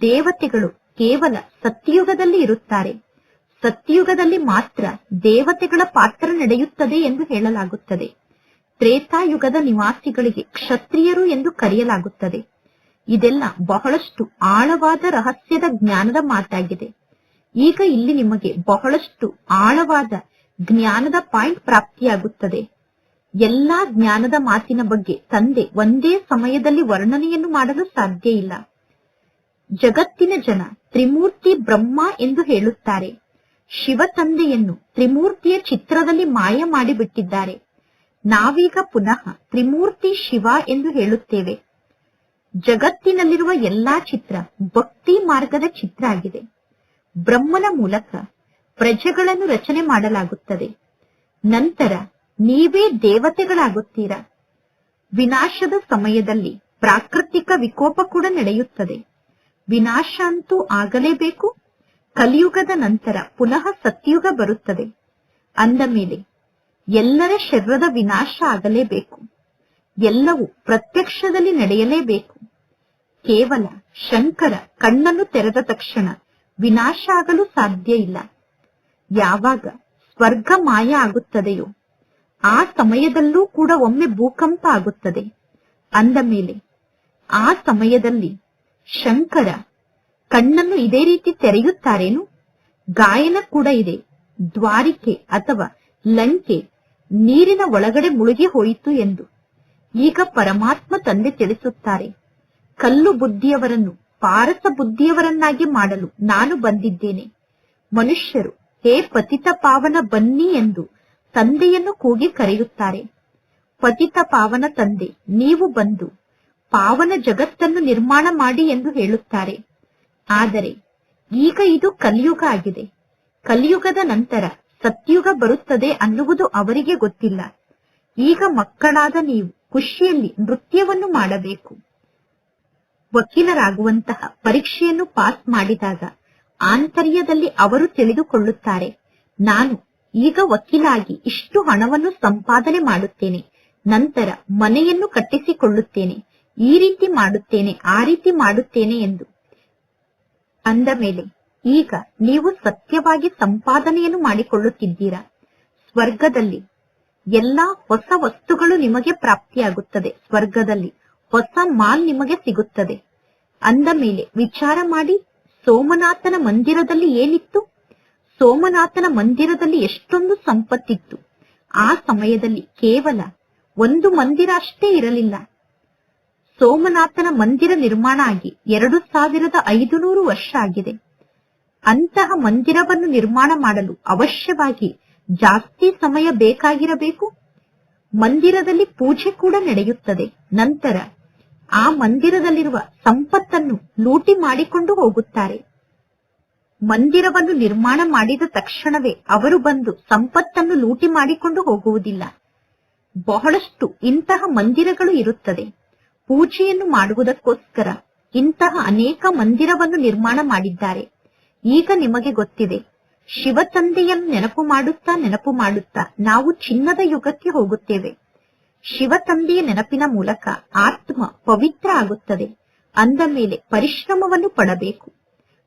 [SPEAKER 1] ದೇವತೆಗಳು ಕೇವಲ ಸತ್ಯಯುಗದಲ್ಲಿ ಇರುತ್ತಾರೆ. ಸತ್ಯಯುಗದಲ್ಲಿ ಮಾತ್ರ ದೇವತೆಗಳ ಪಾತ್ರ ನಡೆಯುತ್ತದೆ ಎಂದು ಹೇಳಲಾಗುತ್ತದೆ. ತ್ರೇತಾಯುಗದ ನಿವಾಸಿಗಳಿಗೆ ಕ್ಷತ್ರಿಯರು ಎಂದು ಕರೆಯಲಾಗುತ್ತದೆ. ಇದೆಲ್ಲ ಬಹಳಷ್ಟು ಆಳವಾದ ರಹಸ್ಯದ ಜ್ಞಾನದ ಮಾತಾಗಿದೆ. ಈಗ ಇಲ್ಲಿ ನಿಮಗೆ ಬಹಳಷ್ಟು ಆಳವಾದ ಜ್ಞಾನದ ಪಾಯಿಂಟ್ ಪ್ರಾಪ್ತಿಯಾಗುತ್ತದೆ. ಎಲ್ಲಾ ಜ್ಞಾನದ ಮಾತಿನ ಬಗ್ಗೆ ತಂದೆ ಒಂದೇ ಸಮಯದಲ್ಲಿ ವರ್ಣನೆಯನ್ನು ಮಾಡಲು ಸಾಧ್ಯ ಇಲ್ಲ. ಜಗತ್ತಿನ ಜನ ತ್ರಿಮೂರ್ತಿ ಬ್ರಹ್ಮ ಎಂದು ಹೇಳುತ್ತಾರೆ. ಶಿವ ತಂದೆಯನ್ನು ತ್ರಿಮೂರ್ತಿಯ ಚಿತ್ರದಲ್ಲಿ ಮಾಯ ಮಾಡಿಬಿಟ್ಟಿದ್ದಾರೆ. ನಾವೀಗ ಪುನಃ ತ್ರಿಮೂರ್ತಿ ಶಿವ ಎಂದು ಹೇಳುತ್ತೇವೆ. ಜಗತ್ತಿನಲ್ಲಿರುವ ಎಲ್ಲಾ ಚಿತ್ರ ಭಕ್ತಿ ಮಾರ್ಗದ ಚಿತ್ರ ಆಗಿದೆ. ಬ್ರಹ್ಮನ ಮೂಲಕ ಪ್ರಜೆಗಳನ್ನು ರಚನೆ ಮಾಡಲಾಗುತ್ತದೆ. ನಂತರ ನೀವೇ ದೇವತೆಗಳಾಗುತ್ತೀರಾ? ವಿನಾಶದ ಸಮಯದಲ್ಲಿ ಪ್ರಾಕೃತಿಕ ವಿಕೋಪ ಕೂಡ ನಡೆಯುತ್ತದೆ. ವಿನಾಶ ಅಂತೂ ಆಗಲೇಬೇಕು. ಕಲಿಯುಗದ ನಂತರ ಪುನಃ ಸತ್ಯುಗ ಬರುತ್ತದೆ. ಅಂದ ಮೇಲೆ ಎಲ್ಲರ ಶರೀರದ ವಿನಾಶ ಆಗಲೇಬೇಕು. ಎಲ್ಲವೂ ಪ್ರತ್ಯಕ್ಷದಲ್ಲಿ ನಡೆಯಲೇಬೇಕು. ಕೇವಲ ಶಂಕರ ಕಣ್ಣನ್ನು ತೆರೆದ ತಕ್ಷಣ ವಿನಾಶ ಆಗಲು ಸಾಧ್ಯ ಇಲ್ಲ. ಯಾವಾಗ ಸ್ವರ್ಗ ಮಾಯ ಆಗುತ್ತದೆಯೋ, ಆ ಸಮಯದಲ್ಲೂ ಕೂಡ ಒಮ್ಮೆ ಭೂಕಂಪ ಆಗುತ್ತದೆ. ಅಂದ ಮೇಲೆ, ಆ ಸಮಯದಲ್ಲಿ ಶಂಕರ ಕಣ್ಣನ್ನು ಇದೇ ರೀತಿ ತೆರೆಯುತ್ತಾರೇನು? ಗಾಯನ ಕೂಡ ಇದೆ, ದ್ವಾರಿಕೆ ಅಥವಾ ಲಂಕೆ ನೀರಿನ ಒಳಗಡೆ ಮುಳುಗಿ ಹೋಯಿತು ಎಂದು. ಈಗ ಪರಮಾತ್ಮ ತಂದೆ ತಿಳಿಸುತ್ತಾರೆ, ಕಲ್ಲು ಬುದ್ಧಿಯವರನ್ನು, ಪಾರಸ ಬುದ್ಧಿಯವರನ್ನಾಗಿ ಮಾಡಲು ನಾನು ಬಂದಿದ್ದೇನೆ. ಮನುಷ್ಯರು, ಹೇ ಪತಿತ ಪಾವನ ಬನ್ನಿ ಎಂದು ತಂದೆಯನ್ನು ಕೂಗಿ ಕರೆಯುತ್ತಾರೆ. ಪತಿತ ಪಾವನ ತಂದೆ, ನೀವು ಬಂದು ಪಾವನ ಜಗತ್ತನ್ನು ನಿರ್ಮಾಣ ಮಾಡಿ ಎಂದು ಹೇಳುತ್ತಾರೆ. ಆದರೆ, ಈಗ ಇದು ಕಲಿಯುಗ ಆಗಿದೆ. ಕಲಿಯುಗದ ನಂತರ ಸತ್ಯುಗ ಬರುತ್ತದೆ ಅನ್ನುವುದು ಅವರಿಗೆ ಗೊತ್ತಿಲ್ಲ. ಈಗ ಮಕ್ಕಳಾದ ನೀವು ಖುಷಿಯಲ್ಲಿ ನೃತ್ಯವನ್ನು ಮಾಡಬೇಕು. ವಕೀಲರಾಗುವಂತಹ ಪರೀಕ್ಷೆಯನ್ನು ಪಾಸ್ ಮಾಡಿದಾಗ ಆಂತರ್ಯದಲ್ಲಿ ಅವರು ತಿಳಿದುಕೊಳ್ಳುತ್ತಾರೆ, ನಾನು ಈಗ ವಕೀಲಾಗಿ ಇಷ್ಟು ಹಣವನ್ನು ಸಂಪಾದನೆ ಮಾಡುತ್ತೇನೆ, ನಂತರ ಮನೆಯನ್ನು ಕಟ್ಟಿಸಿಕೊಳ್ಳುತ್ತೇನೆ, ಈ ರೀತಿ ಮಾಡುತ್ತೇನೆ, ಆ ರೀತಿ ಮಾಡುತ್ತೇನೆ ಎಂದು ಅಂದ ಮೇಲೆ ಈಗ ನೀವು ಸತ್ಯವಾಗಿ ಸಂಪಾದನೆಯನ್ನು ಮಾಡಿಕೊಳ್ಳುತ್ತಿದ್ದೀರಾ? ಸ್ವರ್ಗದಲ್ಲಿ. ಎಲ್ಲಾ ಹೊಸ ವಸ್ತುಗಳು ನಿಮಗೆ ಪ್ರಾಪ್ತಿಯಾಗುತ್ತದೆ. ಸ್ವರ್ಗದಲ್ಲಿ ಹೊಸ ಮಾಲ್ ನಿಮಗೆ ಸಿಗುತ್ತದೆ. ಅಂದ ಮೇಲೆ ವಿಚಾರ ಮಾಡಿ, ಸೋಮನಾಥನ ಮಂದಿರದಲ್ಲಿ ಏನಿತ್ತು? ಸೋಮನಾಥನ ಮಂದಿರದಲ್ಲಿ ಎಷ್ಟೊಂದು ಸಂಪತ್ತಿತ್ತು. ಆ ಸಮಯದಲ್ಲಿ ಕೇವಲ ಒಂದು ಮಂದಿರ ಅಷ್ಟೇ ಇರಲಿಲ್ಲ. ಸೋಮನಾಥನ ಮಂದಿರ ನಿರ್ಮಾಣ ಆಗಿ ಎರಡು ಸಾವಿರದ ಐದು ನೂರು ವರ್ಷ ಆಗಿದೆ. ಅಂತಹ ಮಂದಿರವನ್ನು ನಿರ್ಮಾಣ ಮಾಡಲು ಅವಶ್ಯವಾಗಿ ಜಾಸ್ತಿ ಸಮಯ ಬೇಕಾಗಿರಬೇಕು? ಮಂದಿರದಲ್ಲಿ ಪೂಜೆ ಕೂಡ ನಡೆಯುತ್ತದೆ. ನಂತರ ಆ ಮಂದಿರದಲ್ಲಿರುವ ಸಂಪತ್ತನ್ನು ಲೂಟಿ ಮಾಡಿಕೊಂಡು ಹೋಗುತ್ತಾರೆ. ಮಂದಿರವನ್ನು ನಿರ್ಮಾಣ ಮಾಡಿದ ತಕ್ಷಣವೇ ಅವರು ಬಂದು ಸಂಪತ್ತನ್ನು ಲೂಟಿ ಮಾಡಿಕೊಂಡು ಹೋಗುವುದಿಲ್ಲ. ಬಹಳಷ್ಟು ಇಂತಹ ಮಂದಿರಗಳು ಇರುತ್ತದೆ. ಪೂಜೆಯನ್ನು ಮಾಡುವುದಕ್ಕೋಸ್ಕರ ಇಂತಹ ಅನೇಕ ಮಂದಿರವನ್ನು ನಿರ್ಮಾಣ ಮಾಡಿದ್ದಾರೆ. ಈಗ ನಿಮಗೆ ಗೊತ್ತಿದೆ. ಶಿವ ತಂದೆಯನ್ನು ನೆನಪು ಮಾಡುತ್ತಾ ನೆನಪು ಮಾಡುತ್ತಾ ನಾವು ಚಿನ್ನದ ಯುಗಕ್ಕೆ ಹೋಗುತ್ತೇವೆ. ಶಿವ ತಂದೆಯ ನೆನಪಿನ ಮೂಲಕ ಆತ್ಮ ಪವಿತ್ರ ಆಗುತ್ತದೆ. ಅಂದ ಮೇಲೆ ಪರಿಶ್ರಮವನ್ನು ಪಡಬೇಕು.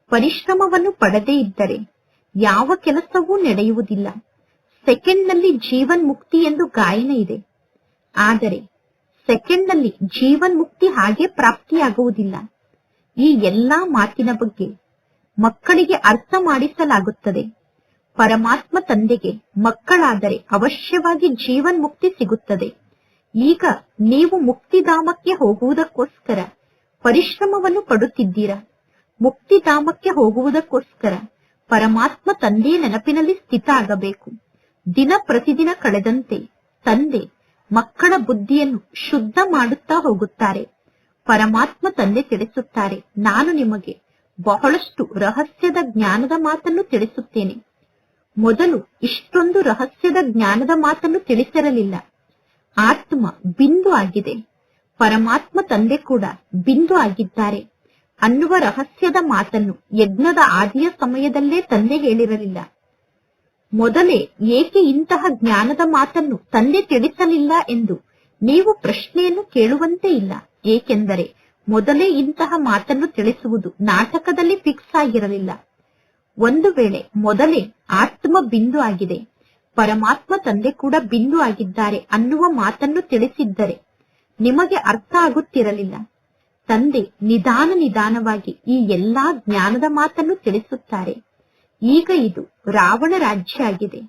[SPEAKER 1] ಪರಿಶ್ರಮವನ್ನು ಪಡದೇ ಇದ್ದರೆ ಯಾವ ಕೆಲಸವೂ ನಡೆಯುವುದಿಲ್ಲ. ಸೆಕೆಂಡ್ನಲ್ಲಿ ಜೀವನ್ ಮುಕ್ತಿ ಎಂದು ಗಾಯನ ಇದೆ. ಆದರೆ ಸೆಕೆಂಡ್ನಲ್ಲಿ ಜೀವನ್ ಮುಕ್ತಿ ಹಾಗೆ ಪ್ರಾಪ್ತಿಯಾಗುವುದಿಲ್ಲ. ಈ ಎಲ್ಲಾ ಮಾತಿನ ಬಗ್ಗೆ ಮಕ್ಕಳಿಗೆ ಅರ್ಥ ಮಾಡಿಸಲಾಗುತ್ತದೆ. ಪರಮಾತ್ಮ ತಂದೆಗೆ ಮಕ್ಕಳಾದರೆ ಅವಶ್ಯವಾಗಿ ಜೀವನ್ ಮುಕ್ತಿ ಸಿಗುತ್ತದೆ. ಈಗ ನೀವು ಮುಕ್ತಿಧಾಮಕ್ಕೆ ಹೋಗುವುದಕ್ಕೋಸ್ಕರ ಪರಿಶ್ರಮವನ್ನು ಪಡುತ್ತಿದ್ದೀರಾ? ಮುಕ್ತಿಧಾಮಕ್ಕೆ ಹೋಗುವುದಕ್ಕೋಸ್ಕರ ಪರಮಾತ್ಮ ತಂದೆಯ ನೆನಪಿನಲ್ಲಿ ಸ್ಥಿತ ಆಗಬೇಕು. ದಿನ ಪ್ರತಿದಿನ ಕಳೆದಂತೆ ತಂದೆ ಮಕ್ಕಳ ಬುದ್ಧಿಯನ್ನು ಶುದ್ಧ ಮಾಡುತ್ತಾ ಹೋಗುತ್ತಾರೆ. ಪರಮಾತ್ಮ ತಂದೆ ತಿಳಿಸುತ್ತಾರೆ, ನಾನು ನಿಮಗೆ ಬಹಳಷ್ಟು ರಹಸ್ಯದ ಜ್ಞಾನದ ಮಾತನ್ನು ತಿಳಿಸುತ್ತೇನೆ. ಮೊದಲು ಇಷ್ಟೊಂದು ರಹಸ್ಯದ ಜ್ಞಾನದ ಮಾತನ್ನು ತಿಳಿಸಿರಲಿಲ್ಲ. ಆತ್ಮ ಬಿಂದು ಆಗಿದೆ. ಪರಮಾತ್ಮ ತಂದೆ ಕೂಡ ಬಿಂದು ಆಗಿದ್ದಾರೆ. ಅನ್ನುವ ರಹಸ್ಯದ ಮಾತನ್ನು ಯಜ್ಞದ ಆದಿಯ ಸಮಯದಲ್ಲೇ ತಂದೆ ಹೇಳಿರಲಿಲ್ಲ. ಮೊದಲೇ ಏಕೆ ಇಂತಹ ಜ್ಞಾನದ ಮಾತನ್ನು ತಂದೆ ತಿಳಿಸಲಿಲ್ಲ ಎಂದು ನೀವು ಪ್ರಶ್ನೆಯನ್ನು ಕೇಳುವಂತೆ ಇಲ್ಲ. ಏಕೆಂದರೆ ಮೊದಲೇ ಇಂತಹ ಮಾತನ್ನು ತಿಳಿಸುವುದು ನಾಟಕದಲ್ಲಿ ಫಿಕ್ಸ್ ಆಗಿರಲಿಲ್ಲ. ಒಂದು ವೇಳೆ ಮೊದಲೇ ಆತ್ಮ ಬಿಂದು ಆಗಿದೆ, ಪರಮಾತ್ಮ ತಂದೆ ಕೂಡ ಬಿಂದು ಆಗಿದ್ದಾರೆ ಅನ್ನುವ ಮಾತನ್ನು ತಿಳಿಸಿದ್ದರೆ ನಿಮಗೆ ಅರ್ಥ ಆಗುತ್ತಿರಲಿಲ್ಲ. ತಂದೆ ನಿಧಾನ ನಿಧಾನವಾಗಿ ಈ ಎಲ್ಲಾ ಜ್ಞಾನದ ಮಾತನ್ನು ತಿಳಿಸುತ್ತಾರೆ. ಈಗ ಇದು ರಾವಣ ರಾಜ್ಯ ಆಗಿದೆ.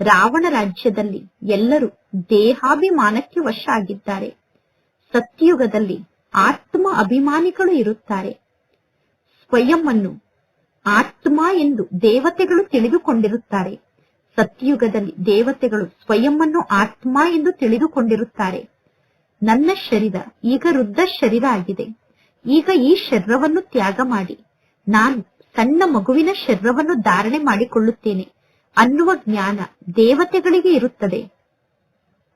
[SPEAKER 1] ರಾವಣ ರಾಜ್ಯದಲ್ಲಿ ಎಲ್ಲರೂ ದೇಹಾಭಿಮಾನಕ್ಕೆ ವಶ ಆಗಿದ್ದಾರೆ. ಸತ್ಯಯುಗದಲ್ಲಿ ಆತ್ಮ ಅಭಿಮಾನಿಗಳು ಇರುತ್ತಾರೆ. ಸ್ವಯಂ ಅನ್ನು ಆತ್ಮ ಎಂದು ದೇವತೆಗಳು ತಿಳಿದುಕೊಂಡಿರುತ್ತಾರೆ. ಸತ್ಯಯುಗದಲ್ಲಿ ದೇವತೆಗಳು ಸ್ವಯಂ ಆತ್ಮ ಎಂದು ತಿಳಿದುಕೊಂಡಿರುತ್ತಾರೆ. ನನ್ನ ಶರೀರ ಈಗ ವೃದ್ಧ ಶರೀರ ಆಗಿದೆ. ಈಗ ಈ ಶರೀರವನ್ನು ತ್ಯಾಗ ಮಾಡಿ. ನಾನು ಸಣ್ಣ ಮಗುವಿನ ಶರೀರವನ್ನು ಧಾರಣೆ ಮಾಡಿಕೊಳ್ಳುತ್ತೇನೆ ಅನ್ನುವ ಜ್ಞಾನ ದೇವತೆಗಳಿಗೆ ಇರುತ್ತದೆ.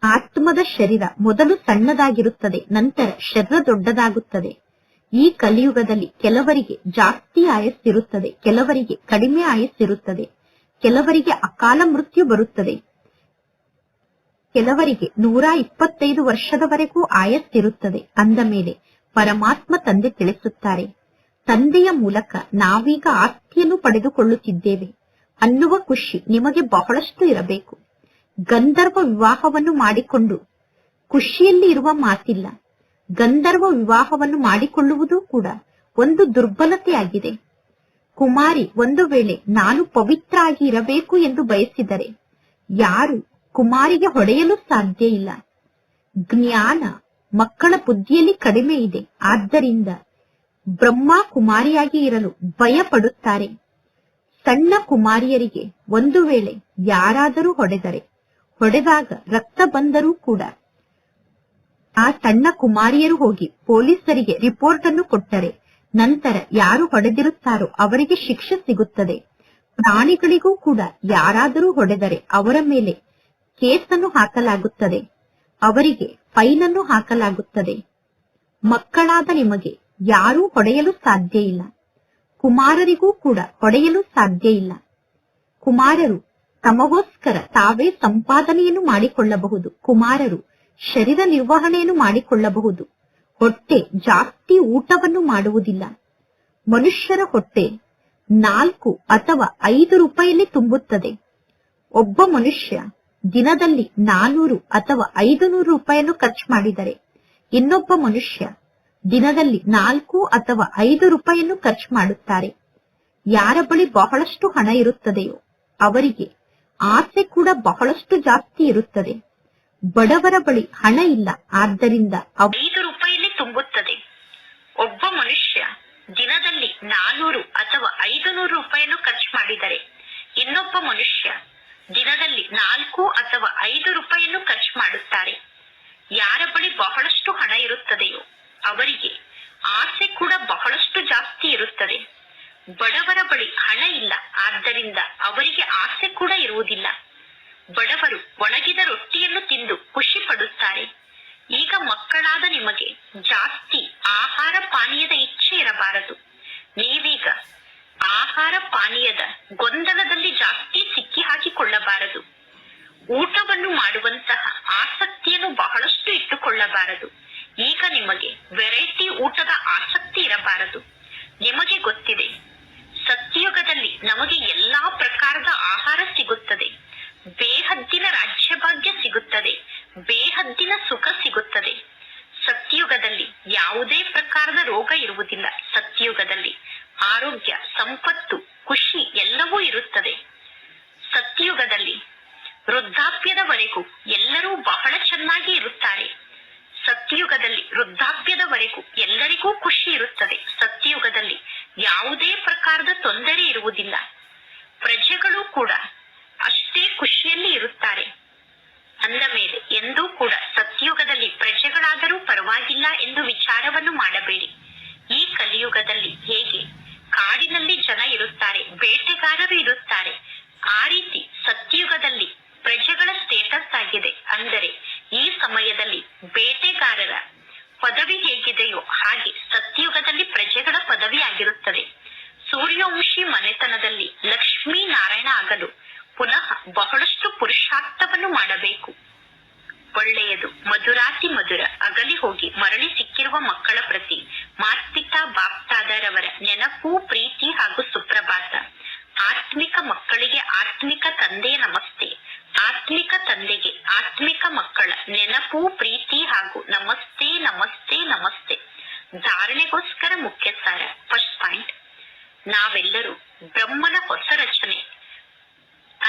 [SPEAKER 1] ಆತ್ಮದ ಶರೀರ ಮೊದಲು ಸಣ್ಣದಾಗಿರುತ್ತದೆ, ನಂತರ ಶರೀರ ದೊಡ್ಡದಾಗುತ್ತದೆ. ಈ ಕಲಿಯುಗದಲ್ಲಿ ಕೆಲವರಿಗೆ ಜಾಸ್ತಿ ಆಯಸ್ಸಿರುತ್ತದೆ ಕೆಲವರಿಗೆ ಕಡಿಮೆ ಆಯಸ್ಸಿರುತ್ತದೆ ಕೆಲವರಿಗೆ ಅಕಾಲ ಮೃತ್ಯು ಬರುತ್ತದೆ. ಕೆಲವರಿಗೆ ನೂರ ಇಪ್ಪತ್ತೈದು ವರ್ಷದವರೆಗೂ ಆಯಸ್ಸಿರುತ್ತದೆ ಅಂದ ಮೇಲೆ ಪರಮಾತ್ಮ ತಂದೆ ತಿಳಿಸುತ್ತಾರೆ, ತಂದೆಯ ಮೂಲಕ ನಾವೀಗ ಆಸ್ತಿಯನ್ನು ಪಡೆದುಕೊಳ್ಳುತ್ತಿದ್ದೇವೆ. ಅನ್ನುವ ಖುಷಿ ನಿಮಗೆ ಬಹಳಷ್ಟು ಇರಬೇಕು. ಗಂಧರ್ವ ವಿವಾಹವನ್ನು ಮಾಡಿಕೊಂಡು, ಖುಷಿಯಲ್ಲಿ ಇರುವ ಮಾತಿಲ್ಲ. ಗಂಧರ್ವ ವಿವಾಹವನ್ನು ಮಾಡಿಕೊಳ್ಳುವುದು ಕೂಡ ಒಂದು ದುರ್ಬಲತೆಯಾಗಿದೆ. ಕುಮಾರಿ ಒಂದು ವೇಳೆ ನಾನು ಪವಿತ್ರ ಆಗಿ ಇರಬೇಕು ಎಂದು ಬಯಸಿದರೆ, ಯಾರು ಕುಮಾರಿಗೆ ಹೊಡೆಯಲು ಸಾಧ್ಯ ಇಲ್ಲ. ಜ್ಞಾನ ಮಕ್ಕಳ ಬುದ್ಧಿಯಲ್ಲಿ ಕಡಿಮೆ ಇದೆ. ಆದ್ದರಿಂದ ಬ್ರಹ್ಮ ಕುಮಾರಿಯಾಗಿ ಇರಲು ಭಯ ಪಡುತ್ತಾರೆ ಸಣ್ಣ ಕುಮಾರಿಯರಿಗೆ ಒಂದು ವೇಳೆ ಯಾರಾದರೂ ಹೊಡೆದರೆ ಹೊಡೆದಾಗ ರಕ್ತ ಬಂದರೂ ಕೂಡ ಆ ಸಣ್ಣ ಕುಮಾರಿಯರು ಹೋಗಿ ಪೊಲೀಸರಿಗೆ ರಿಪೋರ್ಟ್ ಅನ್ನು ಕೊಟ್ಟರೆ ನಂತರ ಯಾರು ಹೊಡೆದಿರುತ್ತಾರೋ ಅವರಿಗೆ ಶಿಕ್ಷೆ ಸಿಗುತ್ತದೆ. ಪ್ರಾಣಿಗಳಿಗೂ ಕೂಡ ಯಾರಾದರೂ ಹೊಡೆದರೆ ಅವರ ಮೇಲೆ ಕೇಸನ್ನು ಹಾಕಲಾಗುತ್ತದೆ. ಅವರಿಗೆ ಫೈನ್ ಅನ್ನು ಹಾಕಲಾಗುತ್ತದೆ. ಮಕ್ಕಳಾದ ನಿಮಗೆ ಯಾರೂ ಹೊಡೆಯಲು ಸಾಧ್ಯ ಇಲ್ಲ. ಕುಮಾರರಿಗೂ ಕೂಡ ಹೊಡೆಯಲು ಸಾಧ್ಯ ಇಲ್ಲ. ಕುಮಾರರು ತಮಗೋಸ್ಕರ ತಾವೇ ಸಂಪಾದನೆಯನ್ನು ಮಾಡಿಕೊಳ್ಳಬಹುದು, ಕುಮಾರರು, ಶರೀರ ನಿರ್ವಹಣೆಯನ್ನು ಮಾಡಿಕೊಳ್ಳಬಹುದು. ಹೊಟ್ಟೆ ಜಾಸ್ತಿ ಊಟವನ್ನು ಮಾಡುವುದಿಲ್ಲ. ಮನುಷ್ಯರ ಹೊಟ್ಟೆ ನಾಲ್ಕು ಅಥವಾ ಐದು ರೂಪಾಯಿಯಲ್ಲಿ ತುಂಬುತ್ತದೆ. ಒಬ್ಬ ಮನುಷ್ಯ ದಿನದಲ್ಲಿ ನಾನೂರು ಅಥವಾ ಐದು ನೂರು ರೂಪಾಯಿಯನ್ನು ಖರ್ಚು ಮಾಡಿದರೆ, ಇನ್ನೊಬ್ಬ ಮನುಷ್ಯ ದಿನದಲ್ಲಿ ನಾಲ್ಕು ಅಥವಾ ಐದು ರೂಪಾಯಿಯನ್ನು ಖರ್ಚು ಮಾಡುತ್ತಾರೆ. ಯಾರ ಬಳಿ ಬಹಳಷ್ಟು ಹಣ ಇರುತ್ತದೆಯೋ ಅವರಿಗೆ ಆಸೆ ಕೂಡ ಬಹಳಷ್ಟು ಜಾಸ್ತಿ ಇರುತ್ತದೆ. ಬಡವರ ಬಳಿ ಹಣ ಇಲ್ಲ, ಆದ್ದರಿಂದ ಐದು ರೂಪಾಯಿಯಲ್ಲಿ ತುಂಬುತ್ತದೆ. ಒಬ್ಬ ಮನುಷ್ಯ ದಿನದಲ್ಲಿ ನಾನೂರು ಅಥವಾ ಐದು ನೂರು ರೂಪಾಯಿಯನ್ನು ಖರ್ಚು ಮಾಡಿದರೆ, ಇನ್ನೊಬ್ಬ ಮನುಷ್ಯ ದಿನದಲ್ಲಿ ನಾಲ್ಕು ಅಥವಾ ಐದು ರೂಪಾಯಿಯನ್ನು ಖರ್ಚು ಮಾಡುತ್ತಾರೆ. ಯಾರ ಬಳಿ ಬಹಳಷ್ಟು ಹಣ ಇರುತ್ತದೆಯೋ ಅವರಿಗೆ ಆಸೆ ಕೂಡ ಬಹಳಷ್ಟು ಜಾಸ್ತಿ ಇರುತ್ತದೆ. ಬಡವರ ಬಳಿ ಹಣ ಇಲ್ಲ. ಆದ್ದರಿಂದ ಅವರಿಗೆ ಆಸೆ ಕೂಡ ಇರುವುದಿಲ್ಲ. ಬಡವರು ಒಣಗಿದ ರೊಟ್ಟಿಯನ್ನು ತಿಂದು ಖುಷಿ ಪಡುತ್ತಾರೆ. ಈಗ ಮಕ್ಕಳಾದ ನಿಮಗೆ ಜಾಸ್ತಿ ಆಹಾರ ಪಾನೀಯದ ಇಚ್ಛೆ ಇರಬಾರದು. ನೀವೀಗ ಆಹಾರ ಪಾನೀಯದ ಗೊಂದಲದಲ್ಲಿ ಜಾಸ್ತಿ ಸಿಕ್ಕಿ ಹಾಕಿಕೊಳ್ಳಬಾರದು ಊಟವನ್ನು ಮಾಡುವಂತಹ ಆಸಕ್ತಿಯನ್ನು ಬಹಳಷ್ಟು ಇಟ್ಟುಕೊಳ್ಳಬಾರದು ಈಗ ನಿಮಗೆ ವೆರೈಟಿ ಊಟದ ಆಸಕ್ತಿ ಇರಬಾರದು ನಿಮಗೆ ಗೊತ್ತಿದೆ ಸತ್ಯಯುಗದಲ್ಲಿ ನಮಗೆ ಎಲ್ಲಾ ಪ್ರಕಾರದ ಆಹಾರ ಸಿಗುತ್ತದೆ ಬೇಹದ್ದಿನ ರಾಜ್ಯಭಾಗ್ಯ ಸಿಗುತ್ತದೆ ಬೇಹದ್ದಿನ ಸುಖ ಸಿಗುತ್ತದೆ ಸತ್ಯಯುಗದಲ್ಲಿ ಯಾವುದೇ ಪ್ರಕಾರದ ರೋಗ ಇರುವುದಿಲ್ಲ ಸತ್ಯಯುಗದಲ್ಲಿ ಆರೋಗ್ಯ ಸಂಪತ್ತು ಖುಷಿ ಎಲ್ಲವೂ ಇರುತ್ತದೆ ಸತ್ಯಯುಗದಲ್ಲಿ ವೃದ್ಧಾಪ್ಯದವರೆಗೂ ಎಲ್ಲರೂ ಬಹಳ ಚೆನ್ನಾಗಿ ಇರುತ್ತಾರೆ ಸತ್ಯಯುಗದಲ್ಲಿ ವೃದ್ಧಾಪ್ಯದವರೆಗೂ ಎಲ್ಲರಿಗೂ ಖುಷಿ ಇರುತ್ತದೆ ಸತ್ಯಯುಗದಲ್ಲಿ ಯಾವುದೇ ಪ್ರಕಾರದ ತೊಂದರೆ ಇರುವುದಿಲ್ಲ ಪ್ರಜೆಗಳು ಕೂಡ ಅಷ್ಟೇ ಖುಷಿಯಲ್ಲಿ ಇರುತ್ತಾರೆ. ಅಂದ ಮೇಲೆ, ಎಂದೂ ಕೂಡ ಸತ್ಯುಗದಲ್ಲಿ ಪ್ರಜೆಗಳಾದರೂ ಪರವಾಗಿಲ್ಲ ಎಂದು ವಿಚಾರವನ್ನು ಮಾಡಬೇಡಿ. ಈ ಕಲಿಯುಗದಲ್ಲಿ ಹೇಗೆ ಕಾಡಿನಲ್ಲಿ ಜನ ಇರುತ್ತಾರೆ, ಬೇಟೆಗಾರರು ಇರುತ್ತಾರೆ, ಆ ರೀತಿ ಸತ್ಯುಗದಲ್ಲಿ ಪ್ರಜೆಗಳ ಸ್ಟೇಟಸ್ ಆಗಿದೆ. ಅಂದರೆ, ಈ ಸಮಯದಲ್ಲಿ ಬೇಟೆಗಾರರ ಪದವಿ ಹೇಗಿದೆಯೋ ಹಾಗೆ ಸತ್ಯುಗದಲ್ಲಿ ಪ್ರಜೆಗಳ ಪದವಿ ಆಗಿರುತ್ತದೆ ಸೂರ್ಯವಂಶಿ ಮನೆತನದಲ್ಲಿ ಲಕ್ಷ್ಮೀ ನಾರಾಯಣ ಆಗಲು ಪುರುಷಾರ್ಥವನ್ನು ಮಾಡಬೇಕು. ಒಳ್ಳೆಯದು. ಮಧುರಾತಿ ಮಧುರ. ಅಗಲಿ ಹೋಗಿ. ಮರಳಿ ಸಿಕ್ಕಿರುವ ಮಕ್ಕಳ ಪ್ರತಿ. ಮಾರ್ಪಿತಾ ಬಾಪ್ತಾದರವರ ನೆನಪು, ಪ್ರೀತಿ ಹಾಗೂ ಸುಪ್ರಭಾತ. ಆತ್ಮಿಕ ಮಕ್ಕಳಿಗೆ ಆತ್ಮಿಕ ತಂದೆ ನಮಸ್ತೆ. ಆತ್ಮಿಕ ತಂದೆಗೆ ಆತ್ಮಿಕ ಮಕ್ಕಳ ನೆನಪು, ಪ್ರೀತಿ ಹಾಗೂ ನಮಸ್ತೆ ನಮಸ್ತೆ ನಮಸ್ತೆ. ಧಾರಣೆಗೋಸ್ಕರ ಮುಖ್ಯ ಸಾರ ಫಸ್ಟ್ ಪಾಯಿಂಟ್. ನಾವೆಲ್ಲರೂ ಬ್ರಹ್ಮನ ಹೊಸ ರಚನೆ.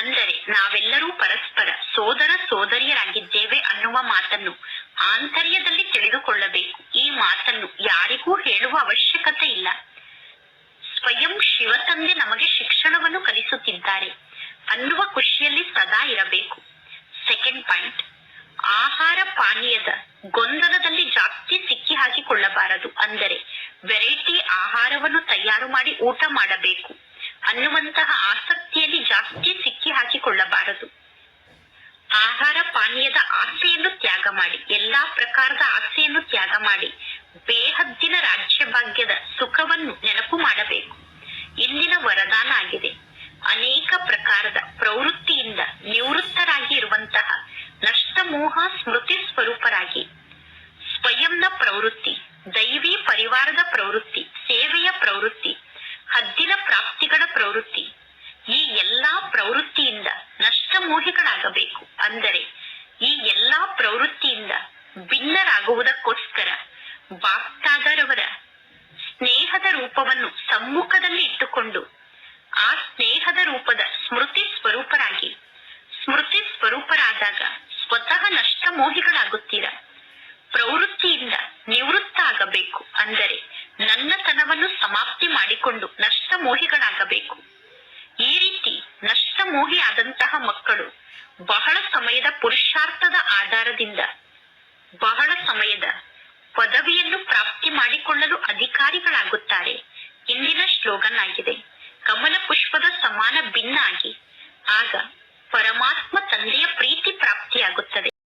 [SPEAKER 1] ಅಂದರೆ ನಾವೆಲ್ಲರೂ ಪರಸ್ಪರ ಸೋದರ ಸೋದರಿಯರಾಗಿದ್ದೇವೆ ಅನ್ನುವ ಮಾತನ್ನು ಆಂತರ್ಯದಲ್ಲಿ ತಿಳಿದುಕೊಳ್ಳಬೇಕು. ಈ ಮಾತನ್ನು ಯಾರಿಗೂ ಹೇಳುವ ಅವಶ್ಯಕತೆ ಇಲ್ಲ. ಸ್ವಯಂ ಶಿವತಂದೆ ನಮಗೆ ಶಿಕ್ಷಣವನ್ನು ಕಲಿಸುತ್ತಿದ್ದಾರೆ. ಅನ್ನುವ ಖುಷಿಯಲ್ಲಿ ಸದಾ ಇರಬೇಕು. ಸೆಕೆಂಡ್ ಪಾಯಿಂಟ್ ಆಹಾರ ಪಾನೀಯದ ಗೊಂದಲದಲ್ಲಿ ಜಾಸ್ತಿ ಸಿಕ್ಕಿ ಹಾಕಿಕೊಳ್ಳಬಾರದು. ಅಂದರೆ ವೆರೈಟಿ ಆಹಾರವನ್ನು ತಯಾರು ಮಾಡಿ ಊಟ ಮಾಡಬೇಕು. ಅನ್ನುವಂತಹ ಆಸಕ್ತಿಯಲ್ಲಿ ಜಾಸ್ತಿ ಸಿಕ್ಕಿ ಹಾಕಿಕೊಳ್ಳಬಾರದು. ಆಹಾರ ಪಾನೀಯದ ಆಸೆಯನ್ನು ತ್ಯಾಗ ಮಾಡಿ, ಎಲ್ಲಾ ಪ್ರಕಾರದ ಆಸೆಯನ್ನು ತ್ಯಾಗ ಮಾಡಿ, ಬೇಹದ್ದಿನ ರಾಜ್ಯ ಭಾಗ್ಯದ ಸುಖವನ್ನು ನೆನಪು ಮಾಡಬೇಕು. ಇಲ್ಲಿನ ವರದಾನ ಆಗಿದೆ. ಅನೇಕ ಪ್ರಕಾರದ ಪ್ರವೃತ್ತಿಯಿಂದ ನಿವೃತ್ತರಾಗಿ ಇರುವಂತಹ ನಷ್ಟಮೋಹ ಸ್ಮೃತಿ ಸ್ವರೂಪರಾಗಿ, ಸ್ವಯಂನ ಪ್ರವೃತ್ತಿ, ದೈವಿ ಪರಿವಾರದ ಪ್ರವೃತ್ತಿ, ಸೇವೆಯ ಪ್ರವೃತ್ತಿ ಪ್ರಾಪ್ತಿಗಳ ಪ್ರವೃತ್ತಿ. ಈ ಎಲ್ಲಾ ಪ್ರವೃತ್ತಿಯಿಂದ ನಷ್ಟಮೋಹಿಗಳಾಗಬೇಕು ಅಂದರೆ